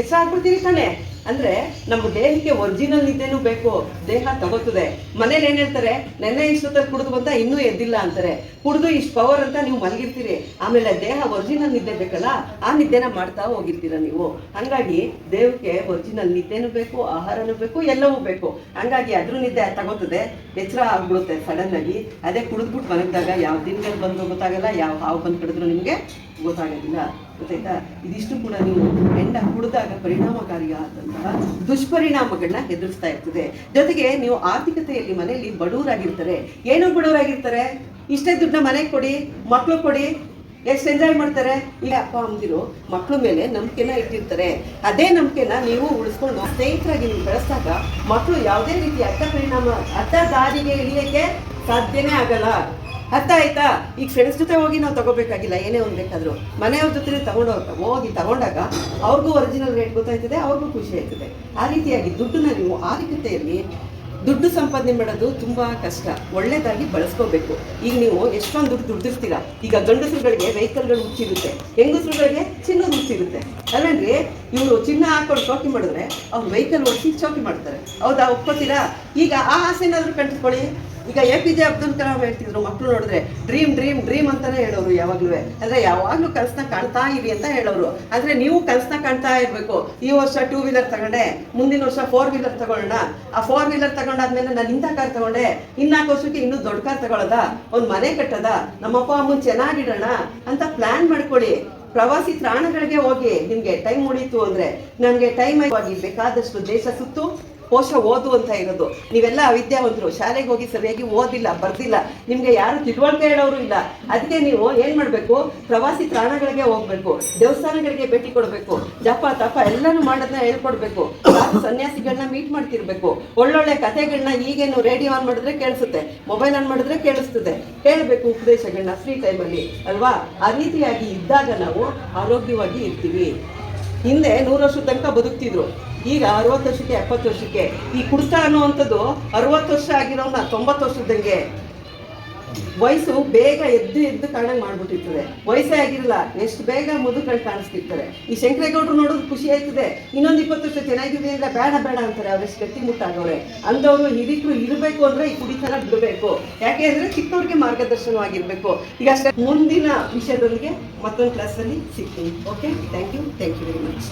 ಎಚ್ಚರ ಆಗ್ಬಿಡ್ತೀರಿ ತಾನೇ? ಅಂದ್ರೆ ನಮ್ಮ ದೇಹಕ್ಕೆ ಒರಿಜಿನಲ್ ನಿದ್ದೆನೂ ಬೇಕು, ದೇಹ ತಗೋತದೆ. ಮನೇಲಿ ಏನ್ ಹೇಳ್ತಾರೆ? ನೆನ್ನೆ ಇಷ್ಟೊತ್ತಲ್ಲಿ ಕುಡಿದು ಬಂತ ಇನ್ನೂ ಎದ್ದಿಲ್ಲ ಅಂತಾರೆ. ಕುಡಿದು ಇಷ್ಟು ಪವರ್ ಅಂತ ನೀವು ಮಲಗಿರ್ತೀರಿ. ಆಮೇಲೆ ದೇಹ ಒರಿಜಿನಲ್ ನಿದ್ದೆ ಬೇಕಲ್ಲ, ಆ ನಿದ್ದೆನ ಮಾಡ್ತಾ ಹೋಗಿರ್ತೀರ ನೀವು. ಹಂಗಾಗಿ ದೇಹಕ್ಕೆ ಒರಿಜಿನಲ್ ನಿದ್ದೆನೂ ಬೇಕು, ಆಹಾರನೂ ಬೇಕು, ಎಲ್ಲವೂ ಬೇಕು. ಹಂಗಾಗಿ ಅದ್ರ ನಿದ್ದೆ ತಗೋತದೆ. ಎಚ್ಚರ ಆಗ್ಬಿಡುತ್ತೆ ಸಡನ್ ಆಗಿ. ಅದೇ ಕುಡಿದ್ಬಿಟ್ಟು ಮಲಗಿದಾಗ ಯಾವ ದಿನಗಳು ಬಂದು ಗೊತ್ತಾಗಲ್ಲ, ಯಾವ ಹಾವು ಬಂದು ಕಡಿದ್ರು ನಿಮಗೆ ಗೊತ್ತಾಗೋದಿಲ್ಲ. ಗೊತ್ತಾಯ್ತಾ? ಇದಿಷ್ಟು ಕೂಡ ನೀವು ಹೆಂಡ ಹುಡಿದಾಗ ಪರಿಣಾಮಕಾರಿಯಾದಂತಹ ದುಷ್ಪರಿಣಾಮಗಳನ್ನ ಎದುರಿಸ್ತಾ ಇರ್ತದೆ. ಜೊತೆಗೆ ನೀವು ಆರ್ಥಿಕತೆಯಲ್ಲಿ ಮನೆಯಲ್ಲಿ ಬಡವರಾಗಿರ್ತಾರೆ. ಏನೋ ಬಡವರಾಗಿರ್ತಾರೆ? ಇಷ್ಟೇ ದುಡ್ಡನ್ನ ಮನೆಗೆ ಕೊಡಿ ಮಕ್ಕಳು ಕೊಡಿ, ಎಷ್ಟು ಎಂಜಾಯ್ ಮಾಡ್ತಾರೆ? ಇಲ್ಲ, ಅಪ್ಪ, ಅಂದಿರು ಮಕ್ಕಳ ಮೇಲೆ ನಂಬಿಕೆನ ಇಟ್ಟಿರ್ತಾರೆ. ಅದೇ ನಂಬಿಕೆನ ನೀವು ಉಳಿಸ್ಕೊಂಡು ಸ್ನೇಹಿತರಾಗಿ ನೀವು ಬೆಳೆಸಿದಾಗ ಮಕ್ಕಳು ಯಾವುದೇ ರೀತಿ ಅಡ್ಡ ಪರಿಣಾಮ, ಅಡ್ಡ ದಾರಿಗೆ ಇಳಿಯಕ್ಕೆ ಸಾಧ್ಯನೇ ಆಗಲ್ಲ. ಅರ್ಥ ಆಯ್ತಾ? ಈಗ ಫ್ರೆಂಡ್ಸ್ ಜೊತೆ ಹೋಗಿ ನಾವು ತಗೋಬೇಕಾಗಿಲ್ಲ, ಏನೇ ಒಂದು ಬೇಕಾದರೂ. ಮನೆಯವ್ರ ಜೊತೆ ತಗೊಂಡು ಹೋಗಿ ತಗೊಂಡಾಗ ಅವ್ರಿಗೂ ಒರಿಜಿನಲ್ ರೇಟ್ ಗೊತ್ತಾಯ್ತದೆ, ಅವ್ರಿಗೂ ಖುಷಿ ಆಯ್ತದೆ. ಆ ರೀತಿಯಾಗಿ ದುಡ್ಡನ್ನ ನೀವು ಆರ್ಥಿಕತೆಯಲ್ಲಿ ದುಡ್ಡು ಸಂಪಾದನೆ ಮಾಡೋದು ತುಂಬಾ ಕಷ್ಟ. ಒಳ್ಳೇದಾಗಿ ಬಳಸ್ಕೋಬೇಕು. ಈಗ ನೀವು ಎಷ್ಟೊಂದು ದುಡ್ಡು ದುಡ್ದಿರ್ತೀರ? ಈಗ ಗಂಡಸರುಗಳಿಗೆ ವೆಹಿಕಲ್ಗಳು ಹುಚ್ಚಿರುತ್ತೆ ಹೆಂಗಸರುಗಳಿಗೆ ಚಿನ್ನದ ಹುಚ್ಚಿರುತ್ತೆ ಅಲ್ಲಂದ್ರೆ ಇವರು ಚಿನ್ನ ಹಾಕೊಂಡು ಚೌಕಿ ಮಾಡಿದ್ರೆ ಅವ್ರು ವೆಹಿಕಲ್ ಓಡಿಸಿ ಚೌಕಿ ಮಾಡ್ತಾರೆ. ಹೌದಾ? ಒಪ್ಕೋತೀರಾ? ಈಗ ಆ ಆಸೆನಾದ್ರೂ ಕಂಡುಕೊಳ್ಳಿ. ಈಗ A P J Abdul Kalam ಹೇಳ್ತಿದ್ರು ಮಕ್ಕಳು ನೋಡಿದ್ರೆ ಡ್ರೀಮ್ ಡ್ರೀಮ್ ಡ್ರೀಮ್ ಅಂತಾನೆ ಹೇಳೋರು ಯಾವಾಗ್ಲೂ ಅಂದ್ರೆ ಯಾವಾಗ್ಲೂ ಕನಸನ್ನ ಕಾಣ್ತಾ ಇರಿ ಅಂತ ಹೇಳೋರು. ಆದ್ರೆ ನೀವು ಕನಸನ್ನ ಕಾಣ್ತಾ ಇರ್ಬೇಕು. ಈ ವರ್ಷ ಟೂ ವೀಲರ್ ತಗೊಂಡೆ, ಮುಂದಿನ ವರ್ಷ ಫೋರ್ ವೀಲರ್ ತಗೊಳ್ಳೋಣ. ಆ ಫೋರ್ ವೀಲರ್ ತಗೊಂಡಾದ್ಮೇಲೆ ನಾನು ಇಂಥ ಕಾರ್ ತಗೊಂಡೆ. ಇನ್ನಾಲ್ಕು ವರ್ಷಕ್ಕೆ ಇನ್ನೂ ದೊಡ್ಡ ಕಾರ್ ತಗೊಳ್ಳೋದ? ಒಂದು ಮನೆ ಕಟ್ಟದ? ನಮ್ಮಪ್ಪ ಅಮ್ಮನ್ ಚೆನ್ನಾಗಿಡೋಣ ಅಂತ ಪ್ಲಾನ್ ಮಾಡ್ಕೊಳ್ಳಿ. ಪ್ರವಾಸಿ ತಾಣಗಳಿಗೆ ಹೋಗಿ. ನಿಮಗೆ ಟೈಮ್ ಉಳಿತು ಅಂದ್ರೆ. ನಮ್ಗೆ ಟೈಮ್ ಆಗಿ ಬೇಕಾದಷ್ಟು ದೇಶ ಸುತ್ತು. ಕೋಶ ಓದು ಅಂತ ಇರೋದು. ನೀವೆಲ್ಲ ಅವಿದ್ಯಾವಂತರು, ಶಾಲೆಗೆ ಹೋಗಿ ಸರಿಯಾಗಿ ಓದಿಲ್ಲ, ಬರ್ದಿಲ್ಲ, ನಿಮ್ಗೆ ಯಾರು ತಿಳುವಳಿಕೆ ಹೇಳೋರು ಇಲ್ಲ. ಅದಕ್ಕೆ ನೀವು ಏನ್ ಮಾಡ್ಬೇಕು? ಪ್ರವಾಸಿ ತಾಣಗಳಿಗೆ ಹೋಗ್ಬೇಕು, ದೇವಸ್ಥಾನಗಳಿಗೆ ಭೇಟಿ ಕೊಡ್ಬೇಕು, ಜಪ ತಪ ಎಲ್ಲಾನು ಮಾಡೋದನ್ನ ಹೇಳ್ಕೊಡ್ಬೇಕು. ಸನ್ಯಾಸಿಗಳನ್ನ ಮೀಟ್ ಮಾಡ್ತಿರ್ಬೇಕು. ಒಳ್ಳೊಳ್ಳೆ ಕಥೆಗಳನ್ನ ಈಗೇನು ರೇಡಿಯೋ ಆನ್ ಮಾಡಿದ್ರೆ ಕೇಳಿಸುತ್ತೆ, ಮೊಬೈಲ್ ಆನ್ ಮಾಡಿದ್ರೆ ಕೇಳಿಸ್ತದೆ. ಕೇಳಬೇಕು ಉಪದೇಶಗಳನ್ನ ಫ್ರೀ ಟೈಮಲ್ಲಿ ಅಲ್ವಾ? ಆ ರೀತಿಯಾಗಿ ಇದ್ದಾಗ ನಾವು ಆರೋಗ್ಯವಾಗಿ ಇರ್ತೀವಿ. ಹಿಂದೆ ನೂರು ವರ್ಷದ ತನಕ ಬದುಕ್ತಿದ್ರು. ಈಗ ಅರವತ್ತು ವರ್ಷಕ್ಕೆ, ಎಪ್ಪತ್ತು ವರ್ಷಕ್ಕೆ. ಈ ಕುರ್ತಾ ಅನ್ನುವಂಥದ್ದು ಅರವತ್ತು ವರ್ಷ ಆಗಿರೋನ ತೊಂಬತ್ತು ವರ್ಷದಂಗೆ ವಯಸ್ಸು ಬೇಗ ಎದ್ದು ಎದ್ದು ಕಾಣಂಗೆ ಮಾಡ್ಬಿಟ್ಟಿರ್ತದೆ. ವಯಸ್ಸೇ ಆಗಿರಲ್ಲ ಎಷ್ಟು ಬೇಗ ಮುದುಕಂಡು ಕಾಣಿಸ್ತಿರ್ತಾರೆ. ಈ ಶಂಕರೇಗೌಡರು ನೋಡೋದು ಖುಷಿ ಆಯ್ತದೆ ಇನ್ನೊಂದು ಇಪ್ಪತ್ತು ವರ್ಷ ಚೆನ್ನಾಗಿದೆ ಅಂದ್ರೆ ಬೇಡ ಬೇಡ ಅಂತಾರೆ ಅವ್ರೆಷ್ಟು ಗಟ್ಟಿ ಮುಟ್ಟಾಗವ್ರೆ ಅಂದವರು ಹಿರಿಕರು ಇರಬೇಕು ಅಂದ್ರೆ ಈ ಕುಡಿತನ ಬಿಡಬೇಕು. ಯಾಕೆ ಅಂದ್ರೆ ಚಿಕ್ಕವ್ರಿಗೆ ಮಾರ್ಗದರ್ಶನವಾಗಿರ್ಬೇಕು. ಈಗ ಅಷ್ಟೇ ಮುಂದಿನ ವಿಷಯದೊಂದಿಗೆ ಮತ್ತೊಂದು ಕ್ಲಾಸಲ್ಲಿ ಸಿಗ್ತೀನಿ. Okay thank you thank you very much